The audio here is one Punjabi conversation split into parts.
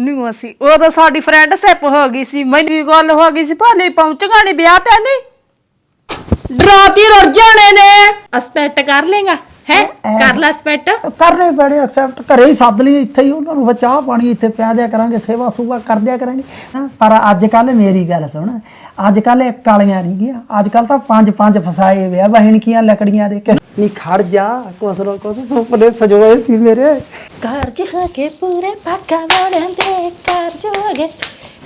ਨਹੀਂ ਅਸੀਂ। ਉਦੋਂ ਸਾਡੀ ਫਰੈਂਡ ਸਿਪ ਹੋ ਗਈ ਸੀ। ਮੈਨੂੰ ਗੱਲ ਹੋ ਗਈ ਸੀ? ਭਾਲੇ ਪਹੁੰਚਗਾ ਨਹੀਂ ਵਿਆਹ ਤੇ ਨਹੀਂ ਡਰਾਤੀ ਰੁੜ ਜਾਣੇ ਨੇ। ਅਸਪੈਕਟ ਕਰ ਲੇਗਾ ਹੈ? ਕਰ ਲੈ ਅਸਪੈਕਟ ਕਰਨੇ ਪੈਣੇ ਐਕਸੈਪਟ ਘਰੇ ਹੀ ਸੱਦ ਲਈ ਇੱਥੇ ਹੀ ਉਹਨਾਂ ਨੂੰ ਫਿਰ ਚਾਹ ਪਾਣੀ ਇੱਥੇ ਪਿਆ ਦਿਆ ਕਰਾਂਗੇ ਸੇਵਾ ਸੁਵਾ ਕਰ ਦਿਆ ਕਰਾਂਗੇ। ਹਾਂ, ਪਰ ਅੱਜ ਕੱਲ ਮੇਰੀ ਗੱਲ ਸੁਣ ਅੱਜ ਕੱਲ ਇੱਕ ਕਾਲੀਆਂ ਨਹੀਂ ਗਿਆ ਅੱਜ ਕੱਲ ਤਾਂ ਪੰਜ ਪੰਜ ਫਸਾਏ ਵੇ ਆ ਬਹਿਣਕੀਆਂ ਲੱਕੜੀਆਂ ਦੇ ਕਿਸ ਨਹੀਂ ਖੜ ਜਾ ਕੁਛ ਨਾ ਕੁਛ ਸੁਪਨੇ ਸਜੋਏ ਸੀ ਮੇਰੇ। ਕਾਰਜ ਹੋ ਕੇ ਪੂਰੇ ਪੱਕਾ ਵਾਲਿਆਂ ਦੇ ਕਾਰਜ ਹੋ ਗਏ।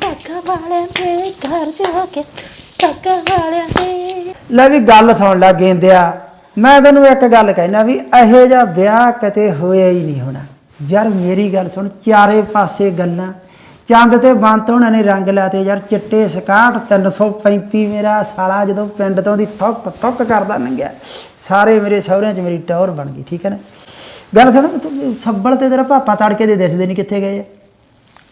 ਪੱਕਾ ਵਾਲਿਆਂ ਦੇ ਕਾਰਜ ਹੋ ਗਏ ਪੱਕਾ ਵਾਲਿਆਂ ਦੇ ਲੈ ਵੀ ਗੱਲ ਸੁਣ ਲੈ ਗੇਂਦਿਆ। ਮੈਂ ਤੈਨੂੰ ਇੱਕ ਗੱਲ ਕਹਿਣਾ ਵੀ ਇਹੋ ਜਿਹਾ ਵਿਆਹ ਕਿਤੇ ਹੋਇਆ ਹੀ ਨਹੀਂ ਹੋਣਾ। ਯਾਰ ਮੇਰੀ ਗੱਲ ਸੁਣ, ਚਾਰੇ ਪਾਸੇ ਗੱਲਾਂ। ਚੰਦ ਤੇ ਬੰਤ ਉਹਨਾਂ ਨੇ ਰੰਗ ਲਾਤੇ, ਯਾਰ ਚਿੱਟੇ ਸਕਾਟ 335 ਮੇਰਾ ਸਾਲਾ ਜਦੋਂ ਪਿੰਡ ਤੋਂ ਦੀ ਥੁੱਕ ਥੁੱਕ ਕਰਦਾ ਲੰਘਿਆ। ਸਾਰੇ ਮੇਰੇ ਸਹੁਰਿਆਂ 'ਚ ਮੇਰੀ ਟੌਰ ਬਣ ਗਈ, ਠੀਕ ਹੈ ਨਾ? ਗੱਲ ਸੁਣ, ਤੂੰ ਸੱਬਲ ਤੇ ਤੇਰਾ ਪਾਪਾ ਤੜਕੇ ਦੇ ਦਿਸਦੇ ਨਹੀਂ ਕਿੱਥੇ ਗਏ ਆ?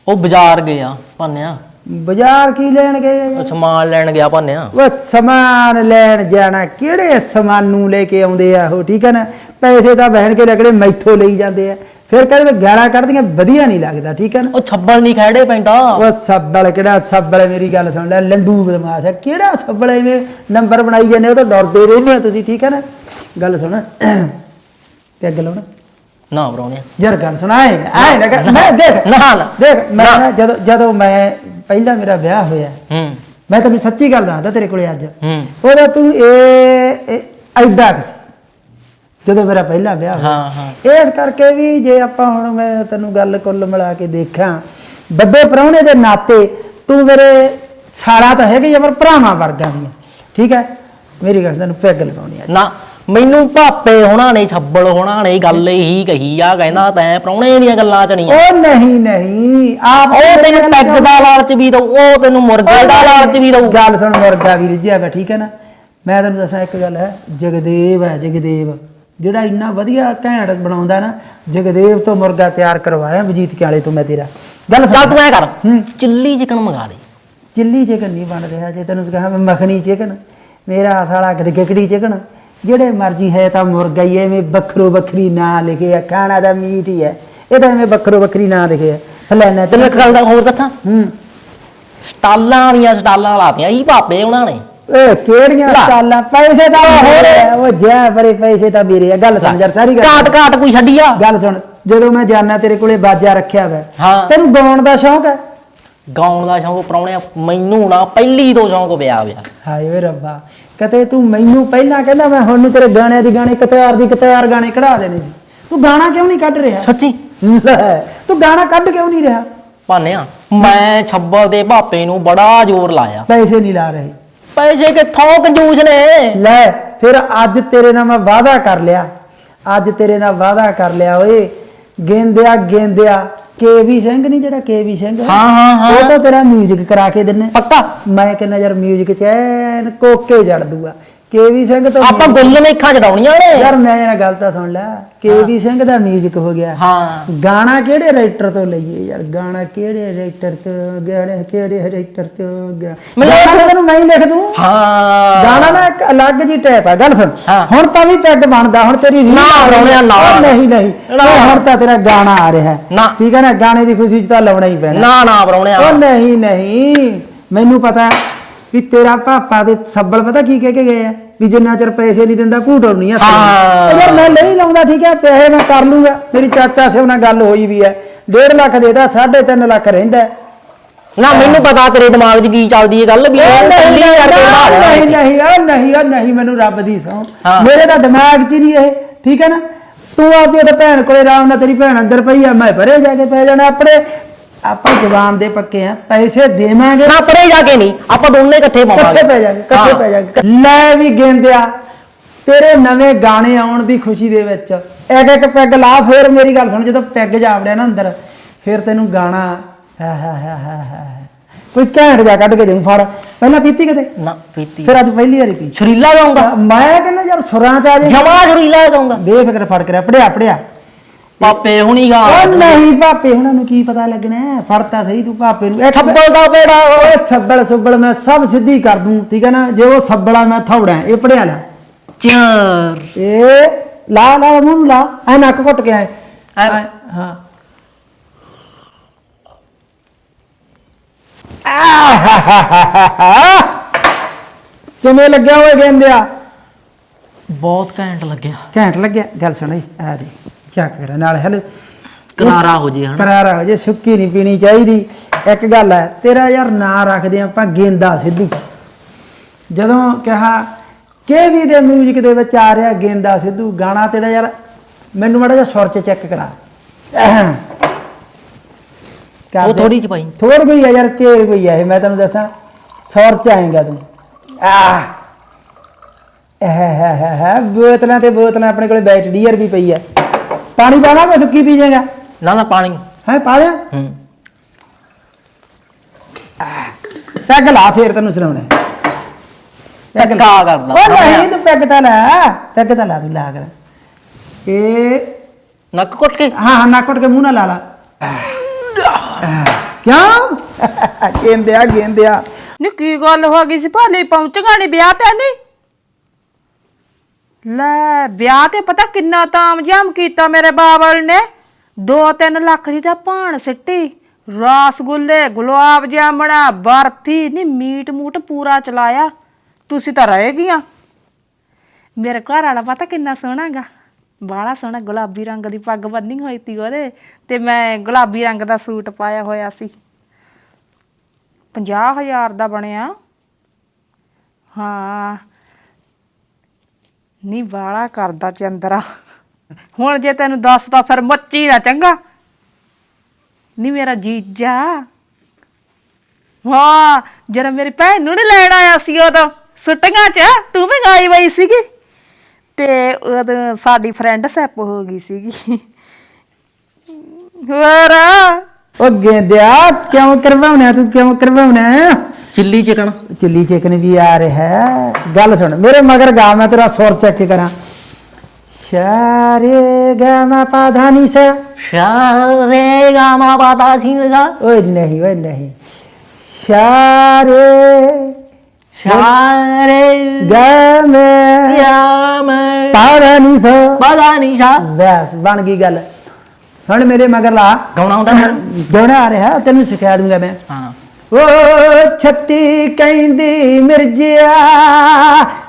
ਉਹ ਬਾਜ਼ਾਰ ਗਏ ਆ, ਭਾਨਿਆ। ਬਾਜ਼ਾਰ ਕੀ ਲੈਣ ਗਏ ਆ? ਯਾਰ? ਸਮਾਨ ਲੈਣ ਗਿਆ ਭਾਨਿਆ। ਉਹ ਸਮਾਨ ਲੈਣ ਜਾਣਾ ਕਿਹੜੇ ਸਮਾਨ ਨੂੰ ਲੈ ਕੇ ਆਉਂਦੇ ਆ ਉਹ ਠੀਕ ਹੈ ਨਾ? ਪੈਸੇ ਤਾਂ ਬਹਿਣ ਕੇ ਲੱਗੜੇ ਮੈਥੋਂ ਲਈ ਜਾਂਦੇ ਆ। ਫਿਰ ਕਹਿੰਦੇ ਵੀ ਗਾਲਾਂ ਕੱਢਦੀਆਂ ਵਧੀਆ ਨਹੀਂ ਲੱਗਦਾ ਠੀਕ ਹੈ ਨਾ? ਉਹ ਛੱਬਲ ਨਹੀਂ ਖੜੇ ਪੈਂਦਾ। ਉਹ ਸੱਬਲ ਕਿਹੜਾ ਸੱਬਲ ਮੇਰੀ ਗੱਲ ਸੁਣ ਲੈ ਲੰਡੂ ਬਦਮਾਸ਼ ਹੈ ਕਿਹੜਾ ਸੱਬਲ ਐਵੇਂ ਨੰਬਰ ਬਣਾਈ ਜਾਂਦੇ ਉਹ ਤਾਂ ਡਰਦੇ ਰਹਿੰਦੇ ਆ ਤੁਸੀਂ ਠੀਕ ਹੈ ਨਾ? ਗੱਲ ਸੁਣ ਪੈਗ ਲਾਉਣਾ। ਨਾ ਬਰੋਣਿਆ ਯਾਰ ਗੱਲ ਸੁਣ ਆਏ ਆਏ ਨਾ ਕਰ- ਮੈਂ ਦੇਖ ਨਾ ਨਾ ਦੇਖ ਮੈਂ ਨਾ। ਜਦੋਂ ਜਦੋਂ ਮੈਂ ਪਹਿਲਾਂ ਮੇਰਾ ਵਿਆਹ ਹੋਇਆ ਹੂੰ। ਮੈਂ ਤੈਨੂੰ ਸੱਚੀ ਗੱਲ ਦੱਸਦਾ ਤੇਰੇ ਕੋਲੇ ਅੱਜ। ਹੂੰ। ਉਹਦਾ ਤੂੰ ਇਹ ਇਹ ਐਡਾ ਕੁ ਸੀ ਜਦੋਂ ਮੇਰਾ ਪਹਿਲਾ ਵਿਆਹ ਹੋਇਆ। ਹਾਂ ਹਾਂ। ਇਸ ਕਰਕੇ ਵੀ ਜੇ ਆਪਾਂ ਹੁਣ ਮੈਂ ਤੈਨੂੰ ਗੱਲ ਕੁੱਲ ਮਿਲਾ ਕੇ ਦੇਖਾਂ ਵੱਡੇ ਪ੍ਰਾਹੁਣੇ ਦੇ ਨਾਤੇ ਤੂੰ ਮੇਰੇ ਸਾਲਾ ਤਾਂ ਹੈਗੇ ਹੀ ਆ, ਪਰ ਭਰਾਵਾਂ ਵਰਗਾ ਵੀ ਆ ਠੀਕ ਹੈ? ਮੇਰੀ ਗੱਲ ਤੈਨੂੰ ਪੈਗ ਲਗਾਉਣੀ ਆ ਨਾ। ਮੈਨੂੰ ਭਾਪੇ ਹੋਣਾ ਨੇ ਛੱਬਲ ਹੋਣਾ ਨੇ ਗੱਲ ਹੀ ਕਹੀ ਆ ਕਹਿੰਦਾ ਤੈਂ ਪ੍ਰਾਹੁਣੇ ਦੀਆਂ ਗੱਲਾਂ ਚ ਨਹੀਂ ਆ। ਉਹ ਨਹੀਂ ਨਹੀਂ ਆਪ ਉਹ ਤੈਨੂੰ ਪੈਗ ਦਾ ਲਾਲਚ ਵੀ ਦਊ ਉਹ ਤੈਨੂੰ ਮੁਰਗੇ ਦਾ ਲਾਲਚ ਵੀ ਦਊ। ਗੱਲ ਸੁਣ ਮੁਰਗਾ ਵੀ ਰਿਜਿਆ ਵਾ ਠੀਕ ਹੈ ਨਾ? ਮੈਂ ਤੈਨੂੰ ਦੱਸਾਂ ਇੱਕ ਗੱਲ ਹੈ ਜਗਦੇਵ ਹੈ ਜਗਦੇਵ। ਜਿਹੜਾ ਇੰਨਾ ਵਧੀਆ ਘੈਂਟ ਬਣਾਉਂਦਾ ਨਾ ਜਗਦੇਵ ਤੋਂ ਮੁਰਗਾ ਤਿਆਰ ਕਰਵਾਇਆ ਵਜੀਤ ਕੇ ਵਾਲੇ ਤੋਂ ਮੈਂ ਤੇਰਾ। ਗੱਲ ਚੱਲ ਤੂੰ ਐ ਕਰ ਹੂੰ। ਚਿੱਲੀ ਚਿਕਨ ਮੰਗਾ ਦੇ। ਚਿੱਲੀ ਚਿਕਨ ਨਹੀਂ ਬਣ ਰਿਹਾ ਜੇ ਤੈਨੂੰ ਕਹਾਂ ਮੈਂ ਮੱਖਣੀ ਚਿਕਨ ਮੇਰਾ ਸਾਲਾ ਗੜਗੜੀ ਚਿਕਨ ਜਿਹੜੇ ਮਰਜ਼ੀ ਹੈ ਤਾਂ ਮੁਰਗਾ ਹੀ ਐਵੇਂ ਵੱਖਰੋ ਵੱਖਰੀ ਨਾਂ ਲਿਖੇ ਆ ਖਾਣਾ ਦਾ ਮੀਟ ਹੀ ਹੈ। ਇਹ ਤਾਂ ਐਵੇਂ ਵੱਖਰੋ ਵੱਖਰੀ ਨਾਂ ਲਿਖੇ ਆ। ਫਲਾਣਾ ਤੈਨੂੰ ਇੱਕ ਗੱਲ ਦਾ ਹੋਰ ਦੱਸਾਂ? ਹੂੰ। ਸਟਾਲਾਂ ਦੀਆਂ ਸਟਾਲਾਂ ਲਾਤੀਆਂ ਇਹ ਭਾਪੇ ਉਹਨਾਂ ਨੇ। ਏ ਕਿਹੜੀਆਂ ਲੈ। ਸਾਲਾਂ ਪੈਸੇ ਤਾਂ ਹੋਰ। ਆ, ਉਹ ਜਾ ਪਰੇ ਪੈਸੇ ਤਾਂ ਮੇਰੇ ਆ। ਗੱਲ ਸਮਝ ਯਾਰ ਸਾਰੀ ਗੱਲ ਕਾਟ ਕਾਟ ਕੋਈ ਛੱਡੀਆ ਗੱਲ ਸੁਣ ਜਦੋਂ ਮੈਂ ਜਾਣਾ ਤੇਰੇ ਕੋਲੇ ਬਾਜਾ ਰੱਖਿਆ ਵਾ ਹਾਂ। ਤੈਨੂੰ ਗਾਉਣ ਦਾ ਸ਼ੌਂਕ ਹੈ? ਗਾਉਣ ਦਾ ਸ਼ੌਂਕ ਪ੍ਰਾਹੁਣਿਆ ਮੈਨੂੰ ਨਾ ਪਹਿਲੀ ਤੋਂ ਸ਼ੌਂਕ ਪਿਆ ਪਿਆ ਹਾਏ ਓਏ ਰੱਬਾ ਕਤੇ ਤੂੰ ਮੈਨੂੰ ਪਹਿਲਾਂ ਕਹਿੰਦਾ ਮੈਂ ਹੁਣ ਨੂੰ ਤੇਰੇ ਗਾਣਿਆਂ ਦੀ ਗਾਣੇ ਕਤਾਰ ਦੀ ਕਤਾਰ ਗਾਣੇ ਕਢਾ ਦੇਣੇ ਸੀ। ਤੂੰ ਗਾਣਾ ਕਿਉਂ ਨਹੀਂ ਕੱਢ ਰਿਹਾ? ਸੱਚੀ? ਲੈ, ਤੂੰ ਗਾਣਾ ਕੱਢ ਕਿਉਂ ਨਹੀਂ ਰਿਹਾ? ਭਾਨਿਆ ਮੈਂ ਛੱਬਲ ਦੇ ਭਾਪੇ ਨੂੰ ਬੜਾ ਜ਼ੋਰ ਲਾਇਆ। ਪੈਸੇ ਨਹੀਂ ਲਾ ਰਹੇ। ਪੈਸੇ ਕਿੱਥੋਂ ਕੰਜੂਸ ਨੇ? ਲੈ ਫਿਰ ਅੱਜ ਤੇਰੇ ਨਾਲ ਮੈਂ ਵਾਅਦਾ ਕਰ ਲਿਆ। ਅੱਜ ਤੇਰੇ ਨਾਲ ਵਾਅਦਾ ਕਰ ਲਿਆ ਓਏ। ਗੇਂਦਿਆ ਗੇਂਦਿਆ ਕੇਵੀ ਸਿੰਘ ਨਹੀਂ ਜਿਹੜਾ ਕੇਵੀ ਸਿੰਘ ਹਾਂ, ਹਾਂ, ਹਾਂ। ਉਹ ਤਾਂ ਤੇਰਾ 뮤직 ਕਰਾ ਕੇ ਦਿੰਨੇ ਪੱਕਾ ਮੈਂ ਕਹਿੰਦਾ ਯਾਰ 뮤직 ਚ ਐਨ ਕੋਕੇ ਜੜ ਦੂਗਾ ਕੇਵੀ ਸਿੰਘ ਤਾਂ ਆਪਾਂ ਗੁੱਲ ਮੇਖਾਂ ਚੜਾਉਣੀਆਂ ਨੇ। ਯਾਰ ਮੈਂ ਇਹਨਾਂ ਗੱਲ ਤਾਂ ਸੁਣ ਲੈ। ਕੇਵੀ ਸਿੰਘ ਦਾ 뮤직 ਹੋ ਗਿਆ। ਹਾਂ। ਗਾਣਾ ਕਿਹੜੇ ਰਾਈਟਰ ਤੋਂ ਲਈਏ ਯਾਰ? ਗਾਣਾ ਕਿਹੜੇ ਰਾਈਟਰ ਤੋਂ ਗਾਣੇ ਕਿਹੜੇ ਰਾਈਟਰ ਤੋਂ ਗਾਣਾ ਤੈਨੂੰ ਮੈਂ ਹੀ ਲਿਖ ਦੂੰ। ਹਾਂ। ਗਾਣਾ ਨਾ ਇੱਕ ਅਲੱਗ ਜੀ ਟਾਈਪ ਆ। ਗੱਲ ਸੁਣ। ਹੁਣ ਤਾਂ ਵੀ ਪੈਗ ਬਣਦਾ। ਹੁਣ ਤੇਰੀ ਰੀਲ ਨਾ ਆ ਰਹੀ ਬਣਾਉਣਿਆ, ਹੈ। ਨਾ। ਨਹੀਂ ਨਹੀਂ। ਹੁਣ ਤਾਂ ਤੇਰਾ ਗਾਣਾ ਆ ਰਿਹਾ। ਠੀਕ ਹੈ ਨਾ? ਗਾਣੇ ਦੀ ਖੁਸ਼ੀ ਚ ਤਾਂ ਲਾਉਣਾ ਹੀ ਪੈਣਾ। ਨਾ ਨਾ ਪਰਾਉਣਿਆ ਉਹ ਨਹੀਂ ਨਹੀਂ। ਮੈਨੂੰ ਪਤਾ ਵੀ ਤੇਰਾ ਪਾਪਾ ਦੇ ਸੱਬਲ ਪਤਾ ਕੀ ਕਹਿ ਕੇ ਗਏ ਆ? ਵੀ ਜਿੰਨਾ ਚਿਰ ਪੈਸੇ ਨਹੀਂ ਦਿੰਦਾ ਘੂਟੋ ਨਹੀਂ ਹੱਥ ਹਾਂ। ਯਾਰ ਮੈਂ ਨਹੀਂ ਲਾਉਂਦਾ ਠੀਕ ਹੈ ਪੈਸੇ ਮੈਂ ਕਰ ਲੂੰਗਾ। ਮੇਰੀ ਚਾਚਾ ਸੇ ਨਾਲ ਗੱਲ ਹੋਈ ਵੀ ਹੈ 1.5 ਲੱਖ ਦੇਦਾ 3.5 ਲੱਖ ਰਹਿੰਦਾ। ਹੈ। ਨਾ ਮੈਨੂੰ ਪਤਾ ਤੇਰੇ ਦਿਮਾਗ 'ਚ ਕੀ ਚੱਲਦੀ ਹੈ ਗੱਲ ਵੀ ਨਹੀਂ ਨਹੀਂ ਨਹੀਂ ਉਹ ਨਹੀਂ ਉਹ ਨਹੀਂ ਮੈਨੂੰ ਰੱਬ ਦੀ ਹਾਂ। ਮੇਰੇ ਤਾਂ ਦਿਮਾਗ 'ਚ ਹੀ ਨਹੀਂ ਇਹ ਠੀਕ ਹੈ ਨਾ? ਤੂੰ ਆਪਦੀ ਤੇ ਭੈਣ ਕੋਲੇ ਆਰਾਮ ਨਾਲ ਤੇਰੀ ਭੈਣ ਅੰਦਰ ਪਈ ਆ ਮੈਂ ਪਰੇ ਜਾ ਕੇ ਪੈ ਜਾਣਾ। ਆਪਣੇ ਆਪਾਂ ਜਵਾਨ ਦੇ ਪੱਕੇ ਆ ਪੈਸੇ ਦੇਵਾਂਗੇ। ਨਾ ਪਰੇ ਜਾ ਕੇ ਨਹੀਂ ਆਪਾਂ ਦੋਨੇ ਇਕੱਠੇ ਪਾਵਾਂਗੇ। ਇਕੱਠੇ ਪੈ ਜਾਗੇ ਇਕੱਠੇ। ਪੈ ਜਾਗੇ। ਲੈ ਵੀ ਗੇਂਦਿਆ ਤੇਰੇ ਨਵੇਂ ਗਾਣੇ ਆਉਣ ਦੀ ਖੁਸ਼ੀ ਦੇ ਵਿੱਚ। ਇੱਕ ਇੱਕ ਪੈਗ ਲਾ ਫੇਰ ਮੇਰੀ ਗੱਲ ਸੁਣ ਜਦੋਂ ਪੈਗ ਜਾਵੜਿਆ ਨਾ ਅੰਦਰ ਫਿਰ ਤੈਨੂੰ ਗਾਣਾ ਹਾ ਹਾ ਹਾ ਹਾ ਕੋਈ ਘੈਂਟ ਜਾ ਕੱਢ ਕੇ ਦੇਉਂ ਫੜ। ਪਹਿਲਾਂ ਪੀਤੀ ਕਦੇ ਨਾ ਪੀਤੀ। ਫਿਰ ਅੱਜ ਪਹਿਲੀ ਵਾਰੀ ਪੀ। ਛਰੀਲਾ ਜਾਊਂਗਾ। ਮੈਂ ਕਹਿੰਦਾ ਯਾਰ ਸੁਰਾਂ ਚ ਆ ਜੇ। ਜਮਾ ਛਰੀਲਾ ਜਾਊਂਗਾ। ਬੇਫਿਕਰ ਫੜ ਕੇ ਪੜਿਆ ਪੜਿਆ ਪਾਪੇ ਹੁਣੀ ਗਾ। ਉਹ ਨਹੀਂ ਭਾਪੇ ਉਹਨਾਂ ਨੂੰ ਕੀ ਪਤਾ ਲੱਗਣਾ ਹੈ? ਫੜ ਤਾਂ ਸਹੀ ਤੂੰ ਭਾਪੇ ਨੂੰ। ਇਹ ਛੱਬਲ ਦਾ ਬੇੜਾ ਓਏ। ਸੱਬਲ ਸੁੱਬਲ ਮੈਂ ਸਭ ਸਿੱਧੀ ਕਰ ਦੂੰ ਠੀਕ ਹੈ ਨਾ? ਜੇ ਉਹ ਸੱਬਲਾ ਮੈਂ ਥੌੜਾ ਇਹ ਪੜਿਆ ਲੈ। ਚਾਰ। ਇਹ ਲਾ ਲਾ ਮੂੰਹ ਨੂੰ ਲਾ। ਐ ਨੱਕ ਘੁੱਟ ਕੇ ਆਏ। ਐਂ। ਹਾਂ। ਆਹਾਹਾਹਾਹਾ। ਕਿਵੇਂ ਲੱਗਿਆ ਹੋਏ ਗੇਂਦਿਆ? ਬਹੁਤ ਘੈਂਟ ਲੱਗਿਆ। ਘੈਂਟ ਲੱਗਿਆ। ਗੱਲ ਸੁਣ ਆ ਦੇ ਚੱਕ ਕਰ। ਨਾਲ ਹਲ ਕਰਾਰਾ ਹੋ ਜੇ ਹਨਾ। ਕਰਾਰਾ ਹੋ ਜੇ ਸੁੱਕੀ ਨਹੀਂ ਪੀਣੀ ਚਾਹੀਦੀ। ਇੱਕ ਗੱਲ ਹੈ ਤੇਰਾ ਯਾਰ ਨਾਂ ਰੱਖਦੇ ਹਾਂ ਆਪਾਂ ਗੇਂਦਾ ਸਿੱਧੂ। ਜਦੋਂ ਕਿਹਾ ਕਿ ਵੀ ਦੇ ਮਿਊਜ਼ਿਕ ਦੇ ਵਿੱਚ ਆ ਰਿਹਾ ਗੇਂਦਾ ਸਿੱਧੂ ਗਾਣਾ ਤੇਰਾ ਯਾਰ ਮੈਨੂੰ ਮਾੜਾ ਜਿਹਾ ਸੁਰ ਚ ਚੈੱਕ ਕਰਾ ਉਹ। ਥੋੜੀ ਜਿਹੀ ਪਾਈ ਥੋੜ ਗਈ ਆ ਯਾਰ ਤੇਰ ਗਈ ਆ ਇਹ ਮੈਂ ਤੈਨੂੰ ਦੱਸਾਂ। ਸੌਰ ਚ ਆਏਗਾ ਤੂੰ। ਆ ਹੈ ਬੋਤਲਾਂ ਤੇ ਬੋਤਲਾਂ ਆਪਣੇ ਕੋਲੇ ਬੈਟ ਡੀਅਰ ਵੀ ਪਈ ਆ ਪਾਣੀ ਪਾਣਾ ਕੋ ਸੁੱਕੀ ਪੀ ਜਾਏਗਾ? ਨਾ ਨਾ ਪਾਣੀ। ਹੈ ਪਾ ਲਿਆ? ਹੂੰ। ਪੈਗ ਲਾ ਫੇਰ ਤੈਨੂੰ ਸੁਣਾਉਣਾ ਪੈਗ ਲਾ। ਧੱਕਾ ਕਰਦਾ ਉਹ ਨਹੀਂ ਤੂੰ ਪੈਗ ਤਾਂ ਲੈ। ਪੈਗ ਤਾਂ ਲਾ ਤੂੰ ਲਾ ਕਰ। ਇਹ ਨੱਕ ਕੁੱਟ ਕੇ। ਹਾਂ ਹਾਂ ਨੱਕ ਉੱਟ ਕੇ ਮੂੰਹ ਨਾਲ ਲਾ ਲਾ। ਕਿਉਂ? ਗੇਂਦਿਆ ਗੇਂਦਿਆ। ਨੀ ਕੀ ਗੱਲ ਹੋ ਗਈ ਸੀ? ਭਾਲੇ ਪਹੁੰਚਗਾ ਨਹੀਂ ਵਿਆਹ ਤੇ ਨਹੀਂ ਲੈ, ਵਿਆਹ ਤੇ ਪਤਾ ਕਿੰਨਾ ਤਾਮਝਾਮ ਕੀਤਾ ਮੇਰੇ ਬਾਬਲ ਨੇ। 2-3 ਲੱਖ ਦੀ ਤਾਂ ਭਾਣ ਸਿੱਟੀ, ਰਸਗੁੱਲੇ, ਗੁਲਾਬ ਜਾਮਣਾ, ਬਰਫੀ, ਨੀ ਮੀਟ ਮੂਟ ਪੂਰਾ ਚਲਾਇਆ। ਤੁਸੀਂ ਤਾਂ ਰਹਿ ਗਈਆਂ। ਮੇਰੇ ਘਰ ਵਾਲਾ ਪਤਾ ਕਿੰਨਾ ਸੋਹਣਾਗਾ ਬਾਹਲਾ ਸੋਹਣਾ ਗੁਲਾਬੀ ਰੰਗ ਦੀ ਪੱਗ ਬੰਨੀ ਹੋਈ ਤੀ ਉਹਦੇ, ਤੇ ਮੈਂ ਗੁਲਾਬੀ ਰੰਗ ਦਾ ਸੂਟ ਪਾਇਆ ਹੋਇਆ ਸੀ। 50000 ਦਾ ਬਣਿਆ। ਹਾਂ ਨਹੀਂ ਬਾਲਾ ਕਰਦਾ ਚੰਦਰਾ ਹੁਣ ਜੇ ਤੈਨੂੰ ਦੱਸਦਾ ਫਿਰ ਮੱਚੀ ਨਾ ਚੰਗਾ। ਨਹੀਂ ਮੇਰਾ ਜੀਜਾ। ਹਾਂ ਜਰਾ ਮੇਰੀ ਭੈਣ ਨੂੰ ਨੀ ਲੈਣ ਆਇਆ ਸੀ ਉਦੋਂ ਸੁੱਟੀਆਂ 'ਚ, ਤੂੰ ਵੀ ਗਾਈ ਵਈ ਸੀਗੀ। ਤੇ ਉਦੋਂ ਸਾਡੀ ਫਰੈਂਡ ਸੈਪ ਹੋ ਗਈ ਸੀਗੀ। ਹੋਰ? ਉਹ ਗੇਂਦਿਆ, ਕਿਉਂ ਕਰਵਾਉਣਾ ਤੂੰ, ਕਿਉਂ ਕਰਵਾਉਣਾ? Chilli chicken. ਚਿੱਲੀ ਚਿਕਨ ਵੀ ਆ ਰਿਹਾ। ਹੈ ਗੱਲ ਸੁਣ ਮੇਰੇ ਮਗਰ ਗਾ ਮੈਂ ਤੇਰਾ ਸੁਰ ਚੈੱਕ ਕਰਾਂ। ਸ਼ਾਰੇ ਗਾ ਮਾ ਪਾ ਧਾ ਨੀ ਸਾ ਸ਼ਾਰੇ ਗਾਮਾ ਪਾਤਾ ਸੀ ਦਾ ਓਏ ਨਹੀਂ ਓਏ ਨਹੀਂ। ਸ਼ਾਰੇ ਸ਼ਾਰੇ ਗਾ ਮੈਂ ਯਾਮ ਪਾ ਧਾ ਨੀ ਸਾ ਸ਼ਾ ਬਸ ਬਣ ਗਈ ਗੱਲ। ਹੁਣ ਮੇਰੇ ਮਗਰ ਲਾ। ਗਾਉਣਾ ਹੁੰਦਾ ਗਾਉਣਾ ਆ ਰਿਹਾ ਤੈਨੂੰ ਸਿਖਾ ਦੂੰਗਾ ਮੈਂ। ਹਾਂ। ਓ ਛੱਤੀ ਕਹਿੰਦੀ ਮਿਰਜਿਆ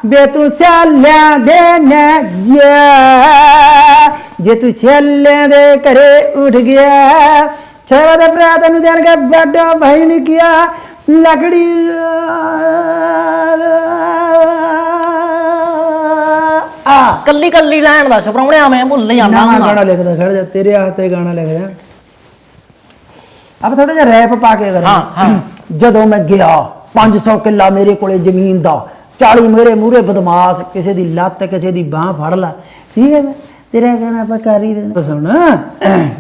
ਬੇ ਤੂੰ ਸਿਆਲਿਆਂ ਦੇ ਨਾ ਗਿਆ ਜੇ ਤੂੰ ਸਿਆਲਿਆਂ ਦੇ ਘਰੇ ਉੱਠ ਗਿਆ ਛੇਵਾ ਦੇ ਭਰਾ ਤੈਨੂੰ ਦੇਣਗੇ ਵੱਡਾ ਭਾਈ ਨੇ ਕਿਹਾ ਲਕੜੀ ਆ। ਕੱਲੀ ਕੱਲੀ ਲੈਣ ਦਾ ਸਪਰਾਉਣਿਆ ਮੈਂ ਭੁੱਲ ਜਾਂਦਾ ਹੁੰਦਾ। ਗਾਣਾ ਲਿਖਦਾ ਖੜ ਜਾ ਤੇਰੇ ਹੱਥ ਗਾਣਾ ਲਿਖ ਜਾ। ਅਬ ਥੋੜਾ ਜਿਹਾ ਰੈਪ ਪਾ ਕੇ ਕਰ ਹਾਂ, ਹਾਂ। ਜਦੋਂ ਮੈਂ ਗਿਆ 500 ਕਿੱਲਾ ਮੇਰੇ ਕੋਲੇ ਜ਼ਮੀਨ ਦਾ। 40 ਮੇਰੇ ਮੂਰੇ ਬਦਮਾਸ਼ ਕਿਸੇ ਦੀ ਲੱਤ ਕਿਸੇ ਦੀ ਬਾਹ ਫੜ ਲਾ। ਠੀਕ ਹੈ ਨਾ? ਤੇਰਾ ਗਾਣਾ ਆਪਾਂ ਕਰ ਹੀ ਦੇਣਾ। ਸੁਣ।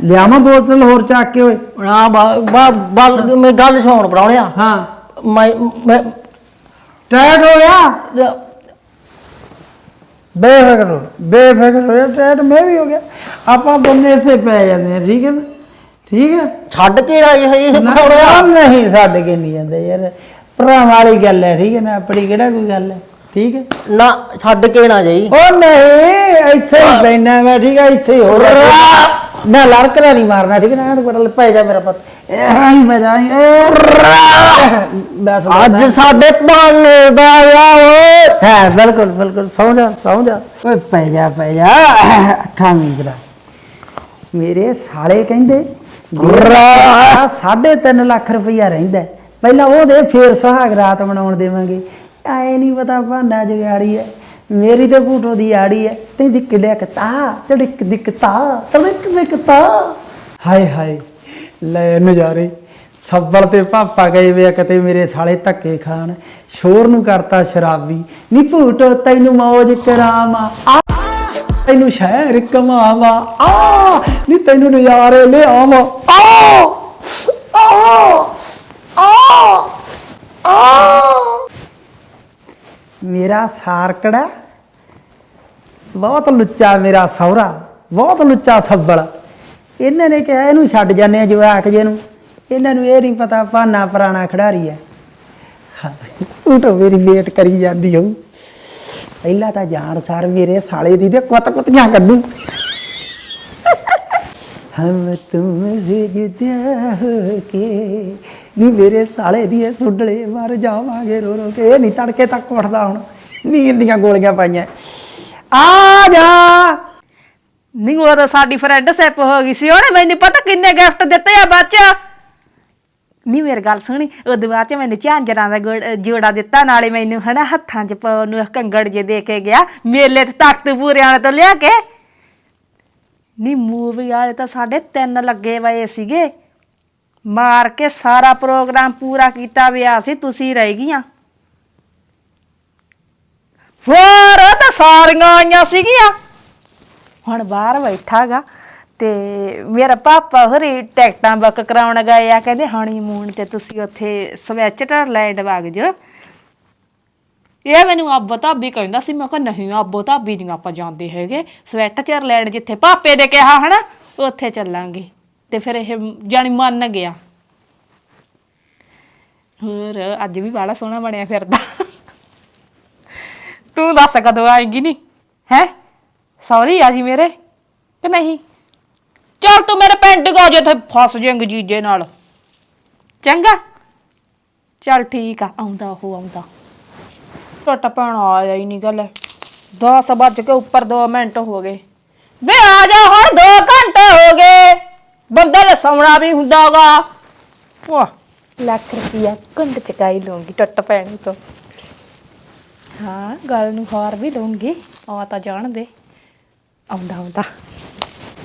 ਲਿਆਵਾਂ ਬੋਤਲ ਹੋਰ ਚੱਕ ਕੇ ਓਏ। ਆ ਬਾ ਮੈਂ ਗੱਲ ਸੁਣ ਪਰਾਉਣਿਆ ਹਾਂ। ਮੈਂ ਮੈਂ ਟੈਟ ਹੋ ਗਿਆ ਬੇਫਿਕਰ ਬੇਫਿਕਰ ਹੋ ਜਾ ਟੈਟ ਮੈਂ ਵੀ ਹੋ ਗਿਆ। ਆਪਾਂ ਬੰਨੇ ਇੱਥੇ ਪੈ ਜਾਂਦੇ ਆ ਠੀਕ ਹੈ ਨਾ? ਠੀਕ ਹੈ? ਛੱਡ ਕੇ ਆ ਇਹ ਇਹ ਨਾ ਪਰਾਉਣਿਆ ਨਹੀਂ ਛੱਡ ਕੇ ਨਹੀਂ ਜਾਂਦੇ ਯਾਰ। ਭਰਾਵਾਂ ਵਾਲੀ ਗੱਲ ਹੈ ਠੀਕ ਹੈ ਨਾ? ਆਪਣੀ ਕਿਹੜਾ ਕੋਈ ਗੱਲ ਹੈ? ਠੀਕ ਹੈ? ਨਾ ਛੱਡ ਕੇ ਨਾ ਜਾਈ। ਉਹ ਨਹੀਂ ਇੱਥੇ ਹੀ ਬੈਠਾ ਮੈਂ ਠੀਕ ਹੈ? ਇੱਥੇ ਹੀ ਹੋ ਮੈਂ ਲੜਕਦਾ ਨਹੀਂ ਮਾਰਨਾ ਠੀਕ ਹੈ ਨਾ? ਇਹਨੂੰ ਬੜਾ ਪੈ ਜਾ ਮੇਰਾ ਪੁੱਤ। ਇਹ ਹੀ ਮਜ਼ਾ ਬਸ ਬਸ। ਅੱਜ ਸਾਡੇ ਬਾਣੇ ਦਾ ਵਿਆਹ ਓਏ ਹਾਂ ਬਿਲਕੁਲ ਬਿਲਕੁਲ। ਸੌਂ ਜਾ ਸੌਂ ਜਾ। ਓਏ ਪੈ ਜਾ ਪੈ ਜਾ। ਅੱਖਾਂ ਲੈ। ਮੇਰੇ ਸਾਲੇ ਕਹਿੰਦੇ ਸਾਢੇ ਤਿੰਨ ਲੱਖ ਰੁਪਈਆ ਰਹਿੰਦਾ ਹੈ। ਪਹਿਲਾਂ ਉਹ ਦੇ ਫੇਰ ਸੁਹਾਗ ਰਾਤ ਮਨਾਉਣ ਦੇਵਾਂਗੇ। ਆਏ ਨਹੀਂ ਪਤਾ ਬਹਾਨਾ ਜਗਾੜੀ ਹੈ। ਮੇਰੀ ਤੇ ਭੂਟੋ ਦੀ ਆੜੀ ਹੈ। ਤੇ ਦਿਕ ਦਿਕਤਾ ਤੜਕ ਦਿਕਤਾ ਤੜਕ ਦਿਕਤਾ ਹਾਏ ਹਾਏ ਲੈ ਨਜ਼ਾਰੇ ਸੱਬਲ ਤੇ ਪਾਪਾ ਗਏ ਵੇ ਆ ਕਿਤੇ ਮੇਰੇ ਸਾਲੇ ਧੱਕੇ ਖਾਣ। ਸ਼ੋਰ ਨੂੰ ਕਰਤਾ ਸ਼ਰਾਬੀ। ਨੀ ਭੂਟੋ ਤੈਨੂੰ ਮੌਜ ਕਰਾਵਾਂ। ਆ ਤੈਨੂੰ ਸ਼ਹਿਰ ਕਮਾਵਾਂ ਆ ਨੀ ਤੈਨੂੰ ਨਜ਼ਾਰੇ ਲਿਆਵਾਂ। ਆ ਆ ਆ ਆ ਮੇਰਾ ਸਾਰਕੜਾ, ਬਹੁਤ ਲੁੱਚਾ ਮੇਰਾ ਸਹੁਰਾ, ਬਹੁਤ ਲੁੱਚਾ ਸੱਬਲ। ਇਹਨਾਂ ਨੇ ਕਿਹਾ ਇਹਨੂੰ ਛੱਡ ਜਾਂਦੇ ਆ ਜਵਾਕ ਜੇ ਨੂੰ। ਇਹਨਾਂ ਨੂੰ ਇਹ ਨਹੀਂ ਪਤਾ ਭਾਨਾ ਪੁਰਾਣਾ ਖਿਡਾਰੀ ਹੈ। ਉਹ ਤਾਂ ਮੇਰੀ ਲੇਟ ਕਰੀ ਜਾਂਦੀ ਹੋਊ। ਪਹਿਲਾਂ ਤਾਂ ਜਾਣ ਸਾਰ ਮੇਰੇ ਸਾਲੇ ਦੀ ਤੇ ਕੁੱਤ ਕੁੱਤੀਆਂ ਕੱਢੂ। ਹਮ ਤੁਮ ਸੇ ਹੋ ਕੇ ਨਹੀਂ ਮੇਰੇ ਸਾਲੇ ਦੀ ਇਹ ਸੁੱਡਲੇ ਮਰ ਜਾਵਾਂਗੇ ਰੋ ਰੋ ਕੇ। ਇਹ ਨਹੀਂ ਤੜਕੇ ਤੱਕ ਉੱਠਦਾ ਹੁਣ, ਨੀਂਦ ਦੀਆਂ ਗੋਲੀਆਂ ਪਾਈਆਂ। ਆ ਜਾ। ਨਹੀਂ ਉਹ ਤਾਂ ਸਾਡੀ ਫਰੈਂਡ ਸਿਪ ਹੋ ਗਈ ਸੀ, ਉਹਨੇ ਮੈਨੂੰ ਪਤਾ ਕਿੰਨੇ ਗਿਫਟ ਦਿੱਤੇ ਆ ਬੱਚਾ। ਨਹੀਂ ਮੇਰੀ ਗੱਲ ਸੁਣੀ, ਉਹਦੇ ਬਾਅਦ ਚ ਮੈਨੂੰ ਝਾਂਜਰਾਂ ਦਾ ਗੋੜ- ਜੋੜਾ ਦਿੱਤਾ, ਨਾਲੇ ਮੈਨੂੰ ਹਨਾ ਹੱਥਾਂ 'ਚ ਪਾਉਣ ਨੂੰ ਕੰਗੜ ਜੇ ਦੇ ਕੇ ਗਿਆ, ਮੇਲੇ ਤੇ ਤਖਤ ਪੂਰਿਆਂ ਤੋਂ ਲਿਆ ਕੇ। ਨਹੀਂ ਮੂਵੀ ਵਾਲੇ ਤਾਂ ਸਾਡੇ ਤਿੰਨ ਲੱਗੇ ਪਏ ਸੀਗੇ। ਮਾਰ ਕੇ ਸਾਰਾ ਪ੍ਰੋਗਰਾਮ ਪੂਰਾ ਕੀਤਾ ਵਿਆ ਸੀ, ਤੁਸੀਂ ਰਹਿ ਗਈਆਂ। ਹੋਰ ਤਾਂ ਸਾਰੀਆਂ ਆਈਆਂ ਸੀਗੀਆਂ। ਹੁਣ ਬਾਹਰ ਬੈਠਾਗਾ। ਤੇ ਮੇਰਾ ਪਾਪਾ ਹੋਰੀ ਟਿਕਟਾਂ ਬੁੱਕ ਕਰਾਉਣ ਗਏ ਆ, ਕਹਿੰਦੇ ਹਨੀਮੂਨ ਤੇ ਤੁਸੀਂ ਉੱਥੇ ਸਵਿਟਜ਼ਰਲੈਂਡ ਵਗ ਜਾਓ। ਇਹ ਮੈਨੂੰ ਆਬੋ ਧਾਬੀ ਕਹਿੰਦਾ ਸੀ, ਮੈਂ ਕਿਹਾ ਨਹੀਂ ਆਬੋ ਧਾਬੀ ਨਹੀਂ ਆਪਾਂ ਜਾਂਦੇ ਹੈਗੇ ਸਵਿਟਜ਼ਰਲੈਂਡ ਜਿੱਥੇ ਪਾਪੇ ਨੇ ਕਿਹਾ ਹਨਾ, ਉੱਥੇ ਚੱਲਾਂਗੇ। ਤੇ ਫਿਰ ਇਹ ਜਾਣੀ ਮੰਨ ਗਿਆ। ਹੋਰ, ਅੱਜ ਵੀ ਬੜਾ ਸੋਹਣਾ ਬਣਿਆ ਫਿਰਦਾ। ਤੂੰ ਦੱਸ ਕਦੋਂ ਆਏਗੀ ਨਹੀਂ ਹੈ? ਸੌਰੀ ਆ ਜੀ ਮੇਰੇ, ਕਿ ਨਹੀਂ? ਚੱਲ ਤੂੰ ਮੇਰੇ ਪਿੰਡ ਗਾ ਜੇ ਤੇ ਫਸ ਜਾਏਂਗੀ ਜੀਜੇ ਨਾਲ। ਚੰਗਾ? ਚੱਲ ਠੀਕ ਆ, ਆਉਂਦਾ ਉਹ, ਆਉਂਦਾ। ਟੁੱਟ ਪੈਣ ਆਇਆ ਹੀ ਨਹੀਂ ਗੱਲ। 10 ਵੱਜ ਕੇ ਉੱਪਰ 2 ਮਿੰਟ ਹੋ ਗਏ। ਵੇ ਆ ਜਾ ਹੁਣ 2 ਘੰਟੇ ਹੋ ਗਏ। ਬੰਦੇ ਨੇ ਸੌਣਾ ਵੀ ਹੁੰਦਾਗਾ ਵਾਹ। ਲੱਖ ਰੁਪਿਆ ਕੁੰਡ ਚਕਾਈ ਲੂੰਗੀ ਟੁੱਟ ਪੈਣੀ ਤੋਂ। ਹਾਂ, ਗੱਲ ਨੂੰ ਹਾਰ ਵੀ ਲਊਂਗੀ। ਆ ਤਾਂ ਜਾਣ ਦੇ। ਆਉਂਦਾ ਆਉਂਦਾ।